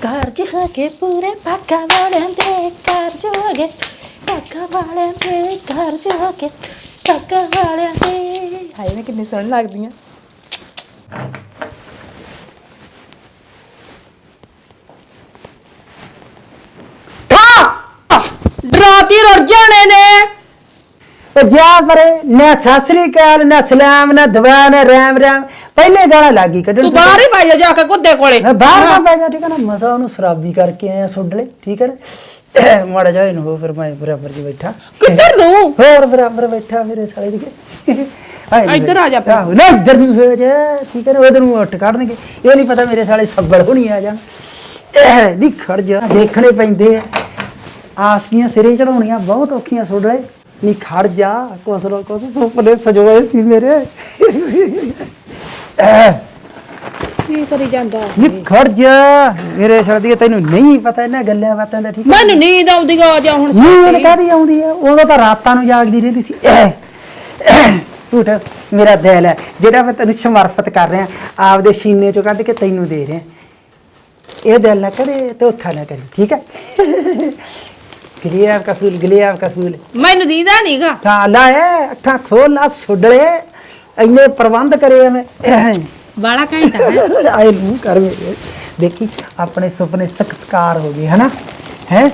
ਕਾਰਜ ਹੋ ਕੇ ਪੂਰੇ ਪੱਕਾ ਵਾਲਿਆਂ ਦੇ ਕਾਰਜ ਹੋ ਗਏ ਪੱਕਾ ਵਾਲਿਆਂ ਦੇ ਕਾਰਜ ਹੋ ਗਏ ਪੱਕਾ ਵਾਲਿਆਂ ਦੇ ਹਾਏ ਮੈਂ ਕਿੰਨੀ ਸੋਹਣੀ ਲੱਗਦੀਆਂ ਡਰਾਤੀ ਰੁੜ ਜਾਣੇ ਨੇ ਉਹ ਜਾ ਪਰੇ ਨਾ ਸਸਰੀ ਕਾਲ ਨਾ ਸਲਾਮ ਨਾ ਦੁਆ ਨਾ ਰਾਮ ਰਾਮ ਪਹਿਲੇ ਗਾਣਾ ਲੱਗੀ ਕੱਢਣ ਤੂੰ ਬਾਹਰ ਹੀ ਪੈ ਜਾ ਕੇ ਕੁੱਦੇ ਕੋਲੇ। ਮੈਂ ਬਾਹਰ ਨਾ ਪੈ ਜਾ ਠੀਕ ਹੈ ਨਾ? ਮਜ਼ਾ ਉਹਨੂੰ ਸ਼ਰਾਬੀ ਕਰਕੇ ਆਇਆ ਸੁੱਡਲੇ ਠੀਕ ਹੈ ਨਾ? ਮਾੜਾ ਜਾ ਇਹਨੂੰ ਫਿਰ ਮੈਂ ਬਰਾਬਰ ਜੀ ਬੈਠਾ। ਕਿੱਧਰ ਨੂੰ? ਹੋਰ ਬਰਾਬਰ ਬੈਠਾ ਮੇਰੇ ਸਾਲੇ ਦੀ। ਹਾਏ ਇੱਧਰ ਆ ਜਾ ਫਿਰ। ਆਹੋ, ਨਾ ਇੱਧਰ ਨੂੰ ਹੋ ਜਾ ਠੀਕ ਹੈ ਨਾ? ਉਹਦੇ ਨੂੰ ਉੱਠ ਕੱਢਣਗੇ। ਇਹ ਨਹੀਂ ਪਤਾ ਮੇਰੇ ਸਾਲੇ ਸੱਬਲ ਹੋਣੀ ਆ ਜਾਣ। ਇਹ ਨਹੀਂ ਖੜ ਜਾ ਦੇਖਣੇ ਪੈਂਦੇ ਆ। ਆਸਕੀਆਂ ਸਿਰੇ ਚੜਾਉਣੀਆਂ ਬਹੁਤ ਔਖੀਆਂ ਸੁੱਡਲੇ ਨਹੀਂ ਖੜ ਜਾ ਕੁਛ ਨਾ ਕੁਛ ਸੁਪਨੇ ਸਜੋਏ ਸੀ ਮੇਰੇ। ਕੀ ਕਰੀ ਜਾਂਦਾ ਨੀ ਖੜ ਜਾ। ਮੇਰੇ ਸਰਦੀ ਤੈਨੂੰ ਨਹੀਂ ਪਤਾ ਇਹਨਾਂ ਗੱਲਾਂ ਬਾਤਾਂ ਦਾ ਠੀਕ ਹੈ ਮੈਨੂੰ ਨੀਂਦ ਆਉਂਦੀ ਆ ਜਾ ਹੁਣ ਨੀਂਦ ਕਾਦੀ ਆਉਂਦੀ ਆ? ਉਦੋਂ ਤਾਂ ਰਾਤਾਂ ਨੂੰ ਜਾਗਦੀ ਰਹਿੰਦੀ ਸੀ। ਝੂਠ ਮੇਰਾ ਦਿਲ ਹੈ ਜਿਹੜਾ ਮੈਂ ਤੈਨੂੰ ਸਮਰਪਿਤ ਕਰ ਰਿਹਾ ਆਪਦੇ ਸੀਨੇ ਚੋਂ ਕੱਢ ਕੇ ਤੈਨੂੰ ਦੇ ਰਿਹਾ। ਇਹ ਦਿਲ ਨਾ ਕਰੇ ਧੋਖਾ ਨਾ ਕਰੀ ਠੀਕ ਹੈ? ਗਲੀਆਬ ਕਾ ਫੂਲ ਗਲੀਆਬ ਕਾ ਫੂਲ ਮੈਨੂੰ ਦੀਦਾ ਨਹੀਂਗਾ ਤਾਂ ਲਾਏ ਅੱਖਾਂ ਖੋਲ ਲਾ ਸੁੱਡਲੇ ਇੰਨੇ ਪ੍ਰਬੰਧ ਕਰੇ ਮੈਂ। ਬਾਲਾ ਘੰਟਾ ਹੈ ਆਏ ਨੂੰ ਕਰ ਮੇਰੇ। ਦੇਖੀ ਆਪਣੇ ਸੁਪਨੇ ਸਖਸਕਾਰ ਹੋ ਗਏ ਹਨਾ? ਹੈ?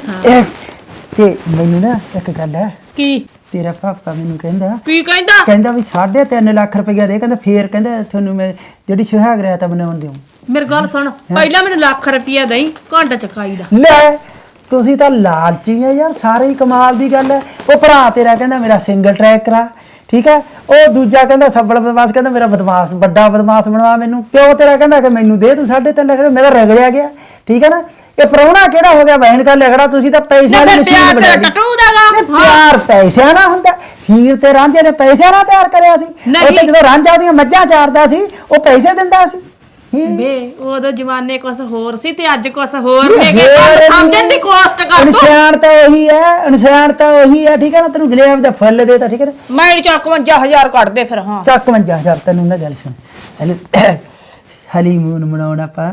ਤੇ ਮੈਨੂੰ ਨਾ ਇੱਕ ਗੱਲ ਹੈ। ਕੀ? ਤੇਰਾ ਪਾਪਾ ਮੈਨੂੰ ਕਹਿੰਦਾ ਕੀ ਕਹਿੰਦਾ? ਕਹਿੰਦਾ ਵੀ 3.5 ਲੱਖ ਰੁਪਇਆ ਦੇ ਕਹਿੰਦਾ ਫੇਰ ਕਹਿੰਦਾ ਤੁਹਾਨੂੰ ਮੈਂ ਜਿਹੜੀ ਸੁਹਾਗ ਰਾਤ ਬਣਾਉਣ ਦਿਉ ਮੇਰੀ ਗੱਲ ਸੁਣ ਪਹਿਲਾਂ ਮੈਨੂੰ ਲੱਖ ਰੁਪਈਆ ਦੇਈ ਘੰਟਾ ਚਕਾਈ ਦਾ ਲੈ ਤੁਸੀਂ ਤਾਂ ਲਾਲਚੀ ਆ ਯਾਰ ਸਾਰੇ ਹੀ ਕਮਾਲ ਦੀ ਗੱਲ ਹੈ। ਉਹ ਭਰਾ ਤੇਰਾ ਕਹਿੰਦਾ ਮੇਰਾ ਸਿੰਗਲ ਟਰੈਕ ਕਰਾ। ਠੀਕ ਹੈ? ਉਹ ਦੂਜਾ ਕਹਿੰਦਾ ਸੱਬਲ ਬਦਮਾਸ਼ ਕਹਿੰਦਾ ਮੇਰਾ ਬਦਮਾਸ਼ ਵੱਡਾ ਬਦਮਾਸ਼ ਬਣਵਾ ਮੈਨੂੰ। ਪਿਓ ਤੇਰਾ ਕਹਿੰਦਾ ਕਿ ਮੈਨੂੰ ਦੇ ਤੂੰ 3.5 ਲੱਖ ਮੇਰਾ ਰਗੜਿਆ ਗਿਆ। ਠੀਕ ਹੈ ਨਾ? ਇਹ ਪ੍ਰਾਹੁਣਾ ਕਿਹੜਾ ਹੋ ਗਿਆ? ਬਹਿਣ ਕਾ ਲਗੜਾ ਤੁਸੀਂ ਤਾਂ ਪੈਸਿਆਂ ਦੀ ਮਸ਼ੀਨ ਪਿਆਰ ਬਣਾ ਦਾਗਾ ਪਿਆਰ ਪੈਸਿਆਂ ਨਾਲ ਹੁੰਦਾ। ਹੀਰ ਤੇ ਰਾਂਝੇ ਨੇ ਪੈਸਿਆਂ ਨਾਲ ਤਿਆਰ ਕਰਿਆ ਸੀ। ਉਹ ਤੇ ਜਦੋਂ ਰਾਂਝਾ ਉਹਦੀਆਂ ਮੱਝਾਂ ਚਾਰਦਾ ਸੀ ਉਹ ਪੈਸੇ ਦਿੰਦਾ ਸੀ। ਬੇ ਉਦੋਂ ਜਮਾਨੇ ਕੁਛ ਹੋਰ ਸੀ ਤੇ ਅੱਜ ਕੁਛ ਹੋਰ ਨੇ ਗੇ ਗੱਲ ਸਮਝਣ। ਦੀ ਕੋਸ਼ਟ ਕਰ ਤੂੰ ਇਨਸਾਨ ਤਾਂ ਉਹੀ ਹੈ ਇਨਸਾਨ ਤਾਂ ਉਹੀ ਹੈ ਠੀਕ ਹੈ ਨਾ? ਤੈਨੂੰ ਗੁਲਾਬ ਦਾ ਫੁੱਲ ਦੇਤਾ ਠੀਕ ਹੈ ਨਾ? ਮੈਂ ਚੱਲ 51000 ਕੱਢ ਦੇ ਫਿਰ ਹਾਂ। ਚੱਕ 51000 ਤੈਨੂੰ ਨਾ ਗੱਲ ਸੁਣ। ਹਲੇ ਹਲੀਮੂਨ ਮਨਾਉਣ ਆਪਾਂ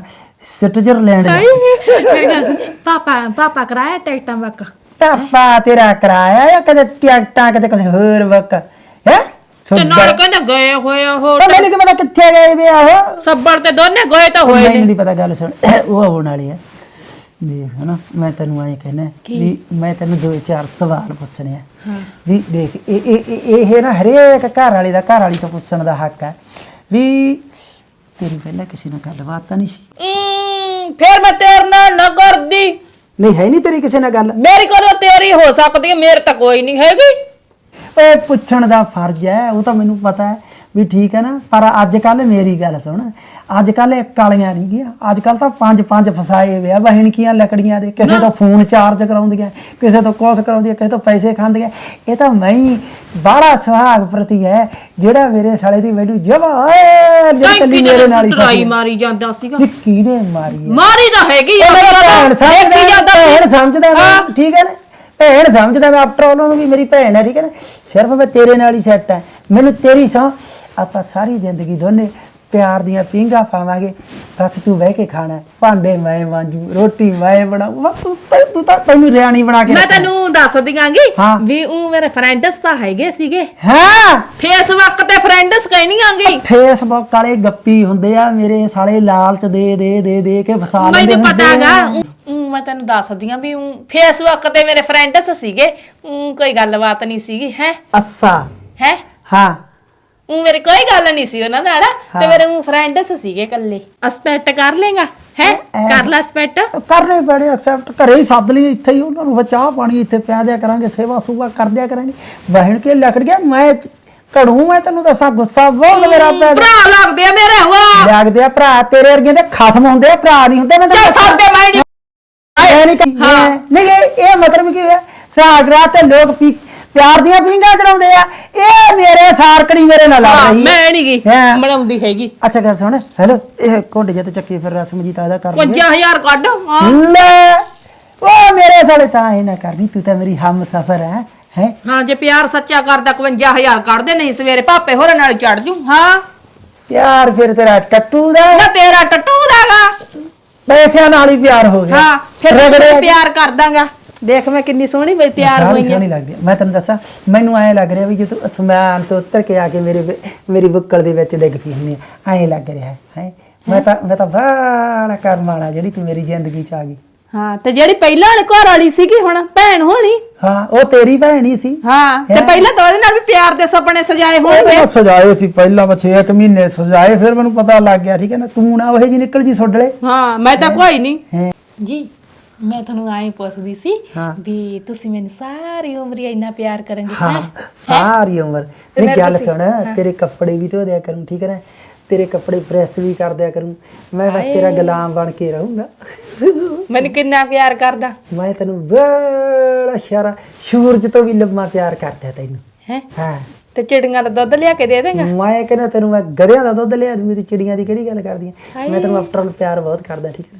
ਸਵਿਟਜ਼ਰਲੈਂਡ ਜਾ। ਮੇਰੀ ਗੱਲ ਸੁਣ, ਪਾਪਾ ਪਾਪਾ ਕਰਾਇਆ ਟਿਕਟਾਂ ਬੱਕ? ਪਾਪਾ ਤੇਰਾ ਕਰਾਇਆ ਜਾਂ ਕਦੇ ਟਿਕਟਾਂ ਕਦੇ ਕੁਝ ਹੋਰ ਵਕ ਤੇ ਨਾਲ ਕਹਿੰਦਾ ਗਏ ਹੋਏ ਆ ਉਹ ਮੈਨੂੰ ਕੀ ਪਤਾ ਕਿੱਥੇ ਗਏ ਵੇ ਆਹੋ ਸੱਬੜ ਤੇ ਦੋਨੇ ਗਏ ਤਾਂ ਹੋਏ ਮੈਨੂੰ ਨੇ ਨਹੀਂ ਪਤਾ ਗੱਲ ਸੁਣ। ਉਹ ਆਉਣ ਵਾਲੀ ਹੈ ਦੇਖ ਹਨਾ ਮੈਂ ਤੈਨੂੰ ਐਂ ਕਹਿਣਾ ਵੀ ਮੈਂ ਤੈਨੂੰ ਦੋ ਚਾਰ ਸਵਾਲ ਪੁੱਛਣੇ ਆ। ਵੀ ਦੇਖ ਇਹ ਇਹ ਇਹ- ਇਹ ਨਾ ਹਰੇਕ ਘਰ ਵਾਲੇ ਦਾ ਘਰ ਵਾਲੀ ਤੋਂ ਪੁੱਛਣ ਦਾ ਹੱਕ ਹੈ। ਵੀ ਤੇਰੀ ਪਹਿਲਾਂ ਕਿਸੇ ਨਾਲ ਗੱਲਬਾਤ ਤਾਂ ਨਹੀਂ ਸੀ? ਫਿਰ ਮੈਂ ਤੇਰੇ ਨਾਲ ਨਾ ਕਰਦੀ। ਨਹੀਂ ਹੈ ਨਹੀਂ ਤੇਰੀ ਕਿਸੇ ਨਾਲ ਗੱਲ। ਮੇਰੀ ਕਦੋਂ ਤੇਰੀ ਹੋ ਸਕਦੀ ਹੈ ਮੇਰੇ ਤਾਂ ਕੋਈ ਨਹੀਂ ਹੈਗੀ। ਓਏ ਪੁੱਛਣ ਦਾ ਫਰਜ਼ ਹੈ ਉਹ ਤਾਂ ਮੈਨੂੰ ਪਤਾ ਹੈ ਵੀ ਠੀਕ ਹੈ ਨਾ ਪਰ ਅੱਜ ਕੱਲ ਮੇਰੀ ਗੱਲ ਸੁਣ ਅੱਜ ਕੱਲ ਇੱਕ ਕਾਲੀਆਂ ਨਹੀਂ ਗਿਆ ਅੱਜ ਕੱਲ ਤਾਂ ਪੰਜ ਪੰਜ ਫਸਾਏ ਹੋਏ ਆ ਬਹਿਣਕੀਆਂ ਲੱਕੜੀਆਂ ਦੇ ਕਿਸੇ ਤੋਂ ਫੋਨ ਚਾਰਜ ਕਰਾਉਂਦੀਆਂ ਕਿਸੇ ਤੋਂ ਕੋਸ ਕਰਾਉਂਦੀਆਂ ਕਿਸੇ ਤੋਂ ਪੈਸੇ ਖਾਂਦੀਆਂ ਇਹ ਤਾਂ ਮੈਂ ਹੀ ਬਾਹਲਾ ਸੁਹਾਗ ਪ੍ਰਤੀ ਹੈ ਜਿਹੜਾ ਮੇਰੇ ਸਾਲੇ ਦੀ ਵੈਲਿਊ ਜਵਾ ਓਏ ਜਿਹੜੀ ਮੇਰੇ ਨਾਲ ਹੀ ਟਰਾਈ ਮਾਰੀ ਜਾਂਦਾ ਸੀਗਾ? ਵੀ ਕਿਹਨੇ ਮਾਰੀ ਹੈ? ਮਾਰੀ ਤਾਂ ਹੈਗੀ ਇਹ ਮੇਰਾ ਭੈਣ ਸਮਝਦਾ। ਭੈਣ ਸਮਝਦਾ ਠੀਕ ਹੈ ਨਾ? ਭੈਣ ਸਮਝਦਾ ਮੈਂ ਆਫਟਰ ਆਲ ਉਹਨੂੰ ਵੀ ਮੇਰੀ ਭੈਣ ਹੈ ਠੀਕ ਹੈ ਨਾ ਸਿਰਫ ਮੈਂ ਤੇਰੇ ਨਾਲ ਹੀ ਸੈੱਟ ਹੈ ਮੈਨੂੰ ਤੇਰੀ ਸੌ ਆਪਾਂ ਸਾਰੀ ਜ਼ਿੰਦਗੀ ਦੋਨੇ ਪਿਆਰ ਦੀਆਂ ਪੀਂਘਾਂ ਪਾਵਾਂਗੇ ਬਸ ਤੂੰ ਬਹਿ ਕੇ ਖਾਣਾ। ਭਾਂਡੇ ਮੈਂ ਮਾਂਜੂ ਰੋਟੀ ਮੈਂ ਬਣਾਉ ਬਸ ਤੂੰ ਤੈਨੂੰ- ਤੂੰ ਤਾਂ ਤੈਨੂੰ ਰਿਆਣੀ ਬਣਾ ਕੇ ਮੈਂ। ਤੈਨੂੰ ਦੱਸ ਦਿਆਂਗੀ ਹਾਂ। ਵੀ ਉਹ ਮੇਰੇ ਫਰੈਂਡਸ ਤਾਂ ਹੈਗੇ ਸੀਗੇ ਹਾਂ ਫੇਸਬੁੱਕ ਤੇ ਫਰੈਂਡਸ ਕਹਿਣੀਆਂਗੀ ਫੇਸਬੁੱਕ ਵਾਲੇ ਗੱਪੀ ਹੁੰਦੇ ਆ ਮੇਰੇ ਸਾਲੇ ਲਾਲਚ ਦੇ ਦੇ ਦੇ ਦੇ ਕੇ ਫਸਾ ਲੈਂਦੇ ਮੈਨੂੰ ਆ। ਮੈਂ ਤੈਨੂੰ ਦੱਸਦੀ ਆਂ ਵੀ ਉਹ ਫੇਸਬੁੱਕ ਤੇ ਮੇਰੇ ਫਰੈਂਡਸ ਸੀਗੇ ਊਂ ਕੋਈ ਗੱਲਬਾਤ ਨਹੀਂ ਸੀਗੀ ਹੈ? ਅੱਛਾ। ਹੈ? ਹਾਂ। ਉਹ ਮੇਰੇ ਕੋਈ ਗੱਲ ਨਹੀਂ ਸੀ ਉਹਨਾਂ ਨਾਲ ਤੇ ਮੇਰੇ ਉਹ ਫਰੈਂਡਸ ਸੀਗੇ ਕੱਲੇ ਅਸਪੈਕਟ ਕਰ ਲੇਗਾ ਹੈ? ਕਰ ਲੈ ਅਸਪੈਕਟ ਕਰਨੇ ਪੈਣੇ ਐਕਸੈਪਟ ਘਰੇ ਹੀ ਸੱਦ ਲਈ ਇੱਥੇ ਹੀ ਉਹਨਾਂ ਨੂੰ ਫਿਰ ਚਾਹ ਪਾਣੀ ਇੱਥੇ ਪਿਆ ਦਿਆ ਕਰਾਂਗੇ ਸੇਵਾ ਸੁਵਾ ਕਰ ਦਿਆ ਕਰਾਂਗੇ। ਬਹਿਣ ਕੇ ਲੱਕੜ ਗਿਆ ਮੈਂ ਘੜੂ ਮੈਂ ਤੈਨੂੰ ਦੱਸਾਂ ਗੁੱਸਾ ਬਹੁਤ ਮੇਰਾ ਪੈ ਭਰਾ ਲੱਗਦੇ ਆ ਮੇਰੇ ਹੁਆ। ਲੱਗਦੇ ਆ ਭਰਾ ਤੇਰੇ ਵਰਗੇ ਦੇ ਖਸਮ ਹੁੰਦੇ ਆ ਭਰਾ ਨਹੀਂ ਹੁੰਦੇ ਮੈਂ ਤੈਨੂੰ ਦੱਸਾਂ। ਸਾਡੇ ਮੈਂ ਨਹੀਂ ਇਹ ਨਹੀਂ ਹਾਂ। ਨਹੀਂ ਇਹ ਇਹ ਮਤਲਬ ਕੀ ਹੈ? ਸਾਗਰਾ ਤੇ ਲੋਕ ਪੀ ਪਿਆਰ ਦੀਆਂ ਪੀਂਘਾਂ ਚੜਾਉਂਦੇ ਆ। ਇਹ ਮੇਰੇ ਸਾਰਕੜੀ ਮੇਰੇ ਨਾਲ ਲੜ ਰਹੀ ਹੈ। ਮੈਂ ਨਹੀਂ ਗਈ। ਹੈਂ। ਬਣਾਉਂਦੀ ਹੈਗੀ। ਅੱਛਾ ਗੱਲ ਸੁਣ। ਹੈਲੋ ਇਹ ਕੁੰਡ ਜੇ ਤੇ ਚੱਕੀ ਫਿਰ ਰਸਮ ਜੀ ਤਾਜ਼ਾ ਕਰ ਲਈਏ। 50000 ਕੱਢ। ਹਾਂ। ਲੈ ਉਹ ਮੇਰੇ ਸਾਲੇ ਤਾਂ ਇਹ ਨਾ ਕਰਨੀ ਤੂੰ ਤਾਂ ਮੇਰੀ ਹਮ ਸਫਰ ਹੈ ਹੈ? ਹਾਂ ਜੇ ਪਿਆਰ ਸੱਚਾ ਕਰਦਾ 51000 ਕੱਢ ਦੇ ਨਹੀਂ ਸਵੇਰੇ ਪਾਪੇ ਹੋਰਾਂ ਨਾਲ ਚੜ ਜੂ ਹਾਂ? ਪਿਆਰ ਫਿਰ ਤੇਰਾ ਟੱਟੂ ਦਾ ਨਾ ਤੇਰਾ ਟੱਟੂ ਦਾਗਾ ਪੈਸਿਆਂ ਨਾਲ ਹੀ ਪਿਆਰ ਹੋ ਗਿਆ। ਹਾਂ ਫਿਰ ਰਗੜੇ ਪਿਆਰ ਕਰ ਦਾਂਗਾ ਦੇਖ ਮੈਂ ਕਿੰਨੀ ਸੋਹਣੀ ਬਈ ਤਿਆਰ ਸਾਰੀ ਹੋਈ ਸੋਹਣੀ ਲੱਗਦੀ। ਮੈਂ ਤੈਨੂੰ ਦੱਸਾਂ ਮੈਨੂੰ ਐਂ ਲੱਗ ਰਿਹਾ ਵੀ ਜੇ ਤੂੰ ਅਸਮਾਨ ਤੋਂ ਉੱਤਰ ਕੇ ਆ ਕੇ ਮੇਰੇ ਵਿ- ਮੇਰੀ ਬੁੱਕਲ ਦੇ ਵਿੱਚ ਡਿੱਗ ਪਈ ਹੁੰਦੀ ਹੈ ਐਂ ਲੱਗ ਰਿਹਾ ਹੈ ਮੈਂ ਤਾਂ ਮੈਂ ਤਾਂ ਬਾੜਾ ਕਰਮ ਵਾਲਾ ਜਿਹੜੀ ਤੂੰ ਮੇਰੀ ਜ਼ਿੰਦਗੀ ਚ ਆ ਗਈ। ਹਾਂ ਤੇ ਜਿਹੜੀ ਪਹਿਲਾਂ ਵਾਲੀ ਘਰ ਵਾਲੀ ਸੀਗੀ ਹੁਣ ਭੈਣ ਹੋਣੀ? ਹਾਂ ਉਹ ਤੇਰੀ ਭੈਣ ਹੀ ਸੀ। ਹਾਂ ਤੇ ਹੈਂ? ਪਹਿਲਾਂ ਤਾਂ ਉਹਦੇ ਨਾਲ ਵੀ ਪਿਆਰ ਦੇ ਸੁਪਨੇ ਸਜਾਏ ਹੋਣਗੇ। ਉਹ ਸਜਾਏ ਸੀ ਪਹਿਲਾਂ ਮੈਂ 6 ਮਹੀਨੇ ਸਜਾਏ ਫਿਰ ਮੈਨੂੰ ਪਤਾ ਲੱਗ ਗਿਆ ਠੀਕ ਹੈ ਨਾ ਤੂੰ ਨਾ ਉਹੇ ਜੀ ਨਿਕਲ ਜੀ ਸੁੱਡਲੇ। ਹਾਂ ਮੈਂ ਤਾਂ ਕੋਈ ਨਹੀਂ ਜੀ ਮੈਂ ਤੁਹਾਨੂੰ ਆਏ ਪੁੱਛਦੀ ਸੀ ਹਾਂ। ਵੀ ਤੁਸੀਂ ਮੈਨੂੰ ਸਾਰੀ ਉਮਰ ਹੀ ਇੰਨਾ ਪਿਆਰ ਕਰਨਗੇ ਹਾਂ ਸਾਰੀ ਉਮਰ। ਤੇ ਫਿਰ ਗੱਲ ਤੁਸੀਂ- ਸੁਣ ਤੇਰੇ ਕੱਪੜੇ ਵੀ ਧੋ ਦਿਆ ਕਰੂੰ ਠੀਕ ਹੈ ਨਾ? ਤੇਰੇ ਕੱਪੜੇ ਪ੍ਰੈਸ ਵੀ ਕਰ ਦਿਆ ਕਰੂੰ। ਮੈਂ ਬਸ ਤੇਰਾ ਗੁਲਾਮ ਬਣ ਕੇ ਰਹੂੰਗਾ। ਮੈਨੂੰ ਕਿੰਨਾ ਪਿਆਰ ਕਰਦਾ। ਮੈਂ ਤੈਨੂੰ ਬੜਾ ਸ਼ਾਰਾ ਸੂਰਜ ਤੋਂ ਵੀ ਲੰਮਾ ਪਿਆਰ ਕਰਦਾ ਤੈਨੂੰ। ਹੈ? ਹਾਂ। ਤੇ ਚਿੜੀਆਂ ਦਾ ਦੁੱਧ ਲਿਆ ਕੇ ਦੇ ਦੇਗਾ? ਮੈਂ ਕਹਿੰਦਾ ਤੈਨੂੰ ਮੈਂ ਗਧਿਆਂ ਦਾ ਦੁੱਧ ਲਿਆ ਦੂੰਗੀ ਤੇ ਚਿੜੀਆਂ ਦੀ ਕਿਹੜੀ ਗੱਲ ਕਰਦੀ ਆਂ? ਮੈਂ ਤੈਨੂੰ ਆਫਟਰ ਆਲ ਪਿਆਰ ਬਹੁਤ ਕਰਦਾ ਠੀਕ ਹੈ?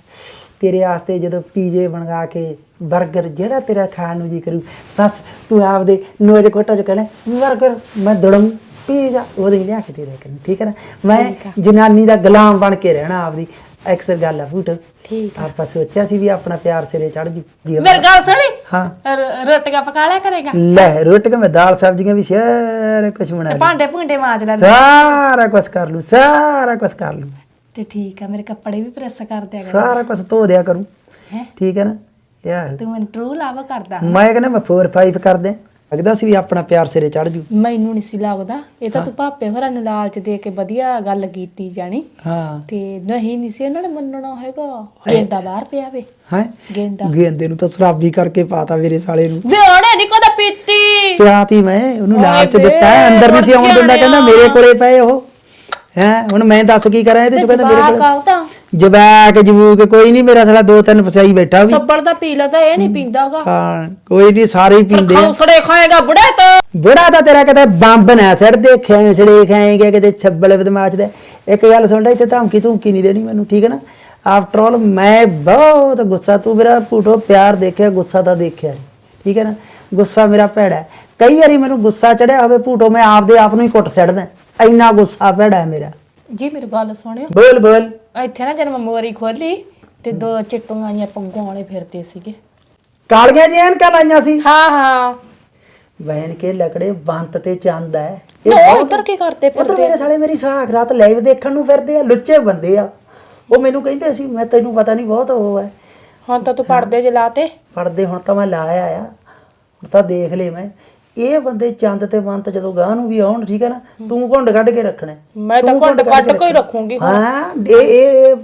ਤੇਰੇ ਵਾਸਤੇ ਜਦੋਂ ਪੀਜੇ ਬਣਵਾ ਕੇ 버ਗਰ ਜਿਹੜਾ ਤੇਰਾ ਖਾਣ ਨੂੰ ਜੀ ਕਰੂ ਬਸ ਤੂੰ ਆਪਦੇ ਨੋਜ ਕੋਟਾ ਚ ਕਹਿਣਾ 버ਗਰ ਮੈਂ ਦੜਮ ਪੀਜ਼ਾ ਉਹਦੇ ਹੀ ਲਿਆ ਕੇ ਦੇ ਦੇ ਕਰ ਠੀਕ ਹੈ ਨਾ? ਮੈਂ ਜਨਾਨੀ ਦਾ ਗੁਲਾਮ ਬਣ ਕੇ ਰਹਿਣਾ ਆਪਦੀ ਅਕਸਰ ਗੱਲ ਆ ਫੂਟ। ਠੀਕ ਆਪਾਂ ਸੋਚਿਆ ਸੀ ਵੀ ਆਪਣਾ ਪਿਆਰ ਸਿਰੇ ਚੜ ਜੂ ਜੀ ਮੇਰੀ ਗੱਲ ਸੁਣੀ? ਹਾਂ। ਰੋਟੀਆਂ ਪਕਾ ਲਿਆ ਕਰੇਗਾ? ਲੈ ਰੋਟੀਆਂ ਮੈਂ ਦਾਲ ਸਬਜ਼ੀਆਂ ਵੀ ਸਾਰਾ ਕੁਝ ਬਣਾ ਲਿਆ ਭਾਂਡੇ ਭੁੰਡੇ ਮਾਂਜ ਲੈ ਸਾਰਾ ਕੁਝ ਕਰ ਲੂ ਸਾਰਾ ਕੁਝ ਕਰ ਲੂ ਤੇ ਠੀਕ ਆ ਮੇਰੇ ਕੱਪੜੇ ਵੀ ਪ੍ਰੈਸ ਕਰ ਦਿਆ ਕਰ ਸਾਰਾ ਕੁਝ ਧੋ ਦਿਆ ਕਰੂੰ। ਠੀਕ ਹੈ ਨਾ? ਯਾਰ ਤੂੰ ਮੈਨੂੰ ਟਰੂ ਲਵ ਕਰਦਾ। ਮੈਂ ਕਹਿੰਦਾ ਮੈਂ 4 5 ਕਰ ਦੇ ਲੱਗਦਾ ਸੀ ਵੀ ਆਪਣਾ ਪਿਆਰ ਸਿਰੇ ਚੜ ਜੂ। ਮੈਨੂੰ ਨਹੀਂ ਸੀ ਲੱਗਦਾ। ਇਹ ਤਾਂ ਤੂੰ ਪਾਪੇ ਹੋਰਾਂ ਨੂੰ ਲਾਲਚ ਦੇ ਕੇ ਵਧੀਆ ਗੱਲ ਕੀਤੀ ਜਾਣੀ। ਹਾਂ। ਤੇ ਨਹੀਂ ਨਹੀਂ ਸੀ ਇਹਨਾਂ ਨੇ ਮੰਨਣਾ ਹੈਗਾ। ਗੇਂਦਾ ਬਾਹਰ ਪਿਆ ਵੇ। ਹੈ? ਗੇਂਦਾ। ਗੇਂਦੇ ਨੂੰ ਤਾਂ ਸ਼ਰਾਬੀ ਕਰਕੇ ਪਾਤਾ ਮੇਰੇ ਸਾਲੇ ਨੂੰ। ਵੇ ਉਹਨੇ ਨਹੀਂ ਕਦਾ ਪੀਤੀ। ਪਿਆਤੀ ਮੈਂ ਉਹਨੂੰ ਲਾਲਚ ਦਿੱਤਾ ਅੰਦਰ ਨਹੀਂ ਸੀ ਆਉਣ ਦਿੰਦਾ ਕਹਿੰਦਾ। ਮੇਰੇ ਕੋਲੇ ਪਏ ਉਹ। ਹੈ? ਹੁਣ ਮੈਂ ਦੱਸ ਕੀ ਕਰਾਂ ਇਹਦੇ ਚ? ਕਹਿੰਦਾ ਮੇਰੇ ਜਵਾਕ ਕੋਲੇ ਆਉ ਤਾਂ। ਜਵਾਕ ਜਬੂਕ ਕੋਈ ਨਹੀਂ ਮੇਰਾ ਸਾਲਾ ਦੋ ਤਿੰਨ ਫਸਾਈ ਬੈਠਾ ਵੀ। ਸੱਬੜ ਦਾ ਪੀ ਲਾ ਤਾਂ ਇਹ ਨਹੀਂ ਪੀਂਦਾਗਾ। ਹਾਂ ਕੋਈ ਨਹੀਂ ਸਾਰੇ ਹੀ ਪੀਂਦੇ ਆ। ਖੌਸੜੇ ਖਾਏਗਾ ਬੁੜੇ ਤੋਂ। ਬੜਾ ਤਾਂ ਤੇਰਾ ਕਿਤੇ ਬੰਬ ਨਾ ਛੱਡ ਦੇ ਖੈਂਸੜੇ ਖਾਏਗੇ ਕਿਤੇ ਛੱਬਲ ਬਦਮਾਸ਼ ਦੇ। ਇੱਕ ਗੱਲ ਸੁਣ ਲੈ ਇੱਥੇ ਧਮਕੀ ਧਮਕੀ ਨਹੀਂ ਦੇਣੀ ਮੈਨੂੰ ਠੀਕ ਹੈ ਨਾ? ਆਫਟਰ ਆਲ ਮੈਂ ਬਹੁਤ ਗੁੱਸਾ ਤੂੰ ਮੇਰਾ ਭੂਟੋ ਪਿਆਰ ਦੇਖਿਆ ਗੁੱਸਾ ਤਾਂ ਦੇਖਿਆ ਠੀਕ ਹੈ ਨਾ? ਗੁੱਸਾ ਮੇਰਾ ਭੈੜਾ ਹੈ। ਕਈ ਵਾਰੀ ਮੈਨੂੰ ਗੁੱਸਾ ਚੜਿਆ ਹੋਵੇ ਭੂਟੋ ਮੈਂ ਆਪਦੇ ਆਪ ਨੂੰ ਹੀ ਕੁੱਟ ਛੱਡਦਾ ਇੰਨਾ ਗੁੱਸਾ ਭੈੜਾ ਮੇਰਾ। ਜੀ ਮੇਰੀ ਗੱਲ ਸੁਣਿਓ। ਬੋਲ ਬੋਲ। ਇੱਥੇ ਨਾ ਜਦ ਮੈਂ ਮੋਰੀ ਖੋਲੀ ਤੇ ਦੋ ਚਿੱਟੂਆਂ ਆਈਆਂ ਪੱਗਾਂ ਵਾਲੇ ਫਿਰਦੇ ਸੀਗੇ। ਕਾਲੀਆਂ ਜਿਹੀਆਂ ਐਨਕਾਂ ਲਾਈਆਂ ਸੀ? ਹਾਂ ਹਾਂ। ਵਹਿਣ ਕੇ ਲਕੜੇ ਬੰਤ ਤੇ ਚੰਦ ਹੈ। ਉਹ ਉਧਰ ਕੀ ਕਰਦੇ ਉਧਰ ਮੇਰੇ ਸਾਲੇ ਮੇਰੀ ਸਾਖ ਰਾਤ ਲਾਈਵ ਦੇਖਣ ਨੂੰ ਫਿਰਦੇ ਆ ਲੁੱਚੇ ਬੰਦੇ ਆ। ਉਹ ਮੈਨੂੰ ਕਹਿੰਦੇ ਸੀ ਮੈਂ ਤੈਨੂੰ ਪਤਾ ਨਹੀਂ ਬਹੁਤ ਉਹ ਹੈ। ਹੁਣ ਤਾਂ ਤੂੰ ਪੜਦੇ ਜਲਾਤੇ ਪੜਦੇ ਹੁਣ ਤਾਂ ਮੈਂ ਲਾਇਆ ਆ। ਹੁਣ ਤਾਂ ਦੇਖ ਲੈ ਮੈਂ। ਇਹ ਬੰਦੇ ਚੰਦ ਤੇ ਬੰਤ ਜਦੋਂ ਗਾਂ ਨੂੰ ਵੀ ਆਉਣ ਠੀਕ ਹੈ ਨਾ ਤੂੰ ਘੁੰਡ ਕੱਢ ਕੇ ਰੱਖਣਾ। ਮੈਂ ਤਾਂ ਘੁੰਡ ਕੱਢ ਕੇ ਹੀ। ਰੱਖੂੰਗੀ ਹਾਂ ਇਹ ਇਹ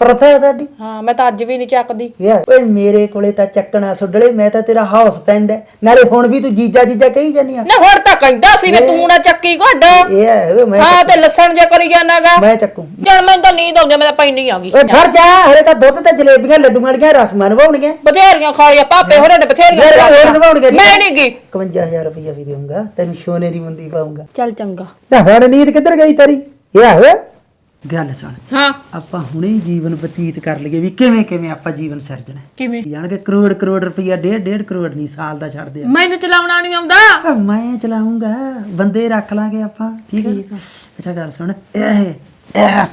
ਪ੍ਰਥਾ ਹੈ ਸਾਡੀ। ਹਾਂ ਮੈਂ ਤਾਂ ਅੱਜ ਵੀ ਨਹੀਂ ਚੱਕਦੀ। ਓਏ ਮੇਰੇ ਕੋਲੇ ਤਾਂ ਚੱਕਣਾ ਸੁੱਡਲੇ ਮੈਂ ਤਾਂ ਤੇਰਾ ਹਾਊਸ ਫਰੈਂਡ ਹੈ ਨਾਲੇ ਹੁਣ ਵੀ ਤੂੰ ਜੀਜਾ ਜੀਜਾ ਕਹੀ ਜਾਨੀ ਆ। ਨਾ ਹੁਣ ਤਾਂ ਕਹਿੰਦਾ ਸੀ ਵੇ ਤੂੰ ਨਾ ਚੱਕੀ ਘੱਡ। ਇਹ ਹੈ ਮੈਂ ਹਾਂ ਤੇ ਲੱਸਣ ਜੇ ਕਰੀ ਜਾਣਾਗਾ ਮੈਂ ਚੱਕੂ। ਜਣ ਮੈਨੂੰ ਤਾਂ ਨੀਂਦ ਆਉਂਦੀ ਮੈਂ ਤਾਂ ਪੈਣੀ ਆ ਗਈ ਓਏ ਘਰ ਜਾ ਹਲੇ ਤਾਂ ਦੁੱਧ ਤੇ ਜਲੇਬੀਆਂ ਲੱਡੂਆਂ ਵਾਲੀਆਂ ਰਸਮਾਂ ਨਵਾਉਣੀਆਂ ਬਥੇਰੀਆਂ ਖਾ ਲਿਆ ਪਾਪੇ ਹੋਰਾਂ ਨੇ ਬਥੇਰੀਆਂ ਮੈਂ ਨਹੀਂ ਗਈ 51000 ਰੁਪਇਆ ਵੀ ਦੇਵਾਂਗਾ ਤੈਨੂੰ ਸੋਨੇ ਦੀ ਮੁੰਦੀ ਪਾਉਂਗਾ ਚੱਲ ਚੰਗਾ। ਤਾਂ ਹੁਣ ਨੀਂਦ ਕਿੱਧਰ ਗਈ ਤੇਰੀ? ਇਹ ਹੈ ਗੱਲ ਸੁਣ। ਹਾਂ। ਆਪਾਂ ਹੁਣੇ ਹੀ ਜੀਵਨ ਬਤੀਤ ਕਰ ਲਈਏ ਵੀ ਕਿਵੇਂ ਕਿਵੇਂ ਆਪਾਂ ਜੀਵਨ ਸਿਰਜਣਾ। ਹੈ। ਕਿਵੇਂ ਜਾਣਗੇ ਕਰੋੜ ਕਰੋੜ ਰੁਪਇਆ ਡੇਢ ਡੇਢ ਕਰੋੜ ਨਹੀਂ ਸਾਲ ਦਾ ਛੱਡਦੇ ਆ। ਮੈਨੂੰ ਚਲਾਉਣਾ ਨਹੀਂ ਆਉਂਦਾ। ਆ, ਮੈਂ ਚਲਾਉਂਗਾ ਬੰਦੇ ਰੱਖ ਲਾਂਗੇ ਆਪਾਂ। ਠੀਕ ਹੈ ਅੱਛਾ ਗੱਲ ਸੁਣ। ਇਹ ਇਹ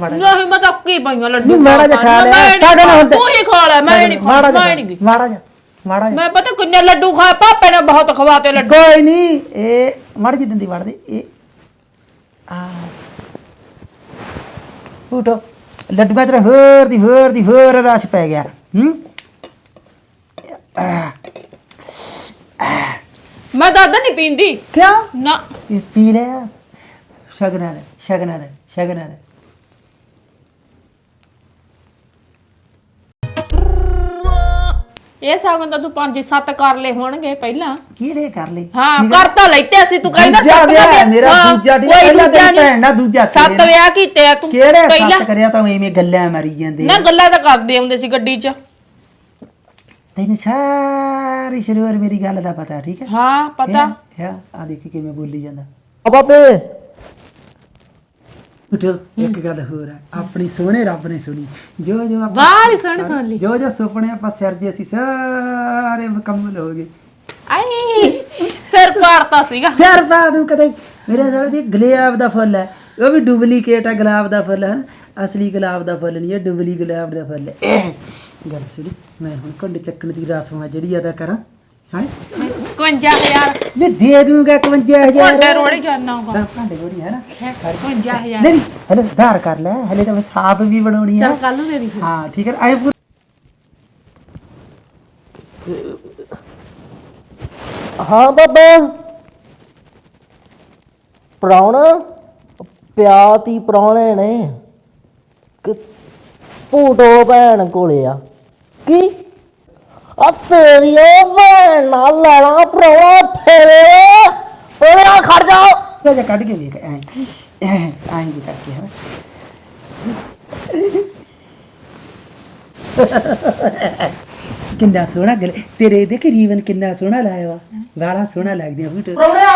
ਨਹੀਂ ਮੈਂ ਤਾਂ ਕੀ ਪਈਆਂ ਲੱਡੂ ਨਹੀਂ ਮਾੜਾ ਜਿਹਾ ਖਾ ਲਿਆ ਸਾਗਨ ਹੁੰਦਾ ਤੂੰ ਹੀ ਖਾ ਲੈ ਮੈਂ ਨਹੀਂ ਖਾ ਮਾੜਾ ਮੈਂ ਜਿਹਾ ਨਹੀਂ। ਗਈ ਮਾੜਾ ਜਿਹਾ ਮਾੜਾ ਜਿਹਾ। ਮੈਂ ਪਤਾ ਕਿੰਨੇ ਲੱਡੂ ਖਾਏ ਪਾਪੇ ਨੇ ਬਹੁਤ ਖਵਾਤੇ ਲੱਡੂ। ਕੋਈ ਨਹੀਂ ਇਹ ਮੜ ਜੀ ਦਿੰਦੀ ਵੜ ਦੇ ਇਹ ਆ। ਉਠੋ। ਲੱਡੂਆਂ ਚ ਹੋਰ ਦੀ ਹੋਰ ਦੀ ਹੋਰ ਰਸ ਪੈ ਗਿਆ। ਹੂੰ? ਮੈਂ ਤਾਂ ਅੱਧਾ ਨਹੀਂ ਪੀਂਦੀ। ਕਿਉਂ? ਨਾ। ਇਹ ਪੀ ਲਿਆ ਸ਼ਗਨਾਂ ਦਾ ਸ਼ਗਨਾਂ ਦਾ ਸ਼ਗਨਾਂ ਦਾ। ਇਹ ਸਾਗਨ ਤਾਂ ਤੂੰ ਪੰਜ ਸੱਤ ਕਰ ਲਏ ਹੋਣਗੇ ਪਹਿਲਾਂ। ਕਿਹੜੇ ਕਰ ਲਈ ਹਾਂ ਕਰ ਤਾਂ ਲੈਤੇ ਅਸੀਂ ਤੂੰ ਕਹਿੰਦਾ ਦੂਜਾ ਸੱਤ ਵਿਆਹ ਨਾ ਹੈ ਮੇਰਾ, ਹਾਂ, ਦੂਜਾ ਠੀਕ ਹੈ, ਕੋਈ ਪਹਿਲਾਂ ਦੂਜਾ ਤੇਰੀ ਨਹੀਂ। ਭੈਣ ਨਾਲ ਦੂਜਾ ਸੱਤ। ਵਿਆਹ ਕੀਤੇ ਆ ਤੂੰ ਕਿਹੜੇ ਪਹਿਲਾਂ। ਸੱਤ ਕਰਿਆ ਤਾਂ ਐਵੇਂ ਗੱਲਾਂ ਮਾਰੀ ਜਾਂਦੇ ਨਾ ਗੱਲਾਂ ਤਾਂ ਕਰਦੇ ਹੁੰਦੇ ਸੀ ਗੱਡੀ 'ਚ। ਤੈਨੂੰ ਸਾਰੀ ਸ਼ਰੂਰ ਮੇਰੀ ਗੱਲ ਦਾ ਪਤਾ ਠੀਕ ਹੈ? ਹਾਂ ਪਤਾ। ਹੈ ਆ ਦੇਖ ਕਿਵੇਂ ਬੋਲੀ ਜਾਂਦਾ। ਆ ਬਾਬੇ। ਉਠੋ ਇੱਕ ਗੱਲ ਹੋਰ ਹੈ ਆਪਣੀ ਸੋਹਣੇ ਰੱਬ ਨੇ ਸੁਣੀ। ਜੋ ਜੋ ਆਪਾਂ ਬਾਹਲੀ ਸੋਹਣੀ ਸੁਣ ਲਈ। ਜੋ ਜੋ ਸੁਪਨੇ ਆਪਾਂ ਸਿਰਜੇ ਅਸੀਂ ਸਾਰੇ ਮੁਕੰਮਲ ਹੋ ਗਏ। ਆਈ ਸਿਰ ਪਾੜਤਾ ਸੀਗਾ। ਸਿਰ ਨੂੰ ਕਦੇ ਮੇਰੇ ਸਾਲੇ ਦੀ ਗੁਲਾਬ ਦਾ ਫੁੱਲ ਹੈ। ਉਹ ਵੀ ਡੁਪਲੀਕੇਟ ਹੈ ਗੁਲਾਬ ਦਾ ਫੁੱਲ ਹੈ ਨਾ। ਅਸਲੀ ਗੁਲਾਬ ਦਾ ਫੁੱਲ ਨਹੀਂ ਇਹ ਡੁਪਲੀ ਗੁਲਾਬ ਦਾ ਫੁੱਲ ਹੈ। ਗੱਲ ਸੁਣੀ ਮੈਂ ਹੁਣ ਕੰਡ ਚੱਕਣ ਦੀ ਰਸਮ ਆ ਜਿਹੜੀ ਅਦਾ ਕਰਾਂ। ਹਾਂ? 51000 ਮੈਂ ਦੇ ਦੂੰਗਾ 51000 ਕੋਟੇ ਰੋੜੀ ਜਾਣਾ ਹੋਗਾ ਦਾ ਭਾਂਡੇ ਗੋਰੀ ਹੈ ਨਾ। 51000 ਨਹੀਂ ਹਲੇ ਧਾਰ ਕਰ ਲੈ ਹਲੇ ਤਾਂ ਮੈਂ ਸਾਫ਼ ਵੀ ਬਣਾਉਣੀ ਆ। ਚੱਲ ਕੱਲ ਨੂੰ ਦੇ ਦੀ ਹਾਂ ਠੀਕ ਹੈ ਆਏ ਹਾਂ ਬਾਬਾ। ਪ੍ਰਾਹੁਣ ਪਿਆਤੀ ਪ੍ਰਾਹੁਣੇ ਨੇ। ਕਿ ਭੂਟੋ ਭੈਣ ਕੋਲੇ ਆ। ਕੀ? ਆ ਤੇਰੀ ਉਹ ਭੈਣ ਨਾਲ ਲੈਣਾ ਪ੍ਰਾਹੁਣਾ ਫੇਰੇ। ਓਏ ਆ ਖੜ ਜਾ। ਇਹ ਜਾ ਕੱਢ ਕੇ ਵੇਖ ਐਂ। ਐਂ ਐਂ ਜੀ ਕਰਕੇ ਹੈ ਕਿੰਨਾ ਸੋਹਣਾ ਗਲੇ ਤੇਰੇ ਦੇ ਰੀਵਨ ਕਿੰਨਾ ਸੋਹਣਾ ਲਾਇਆ ਵਾ। ਵਾਲਾ ਸੋਹਣਾ ਲੱਗਦੀਆਂ ਬੂਟ। ਪ੍ਰਾਹੁਣਿਆ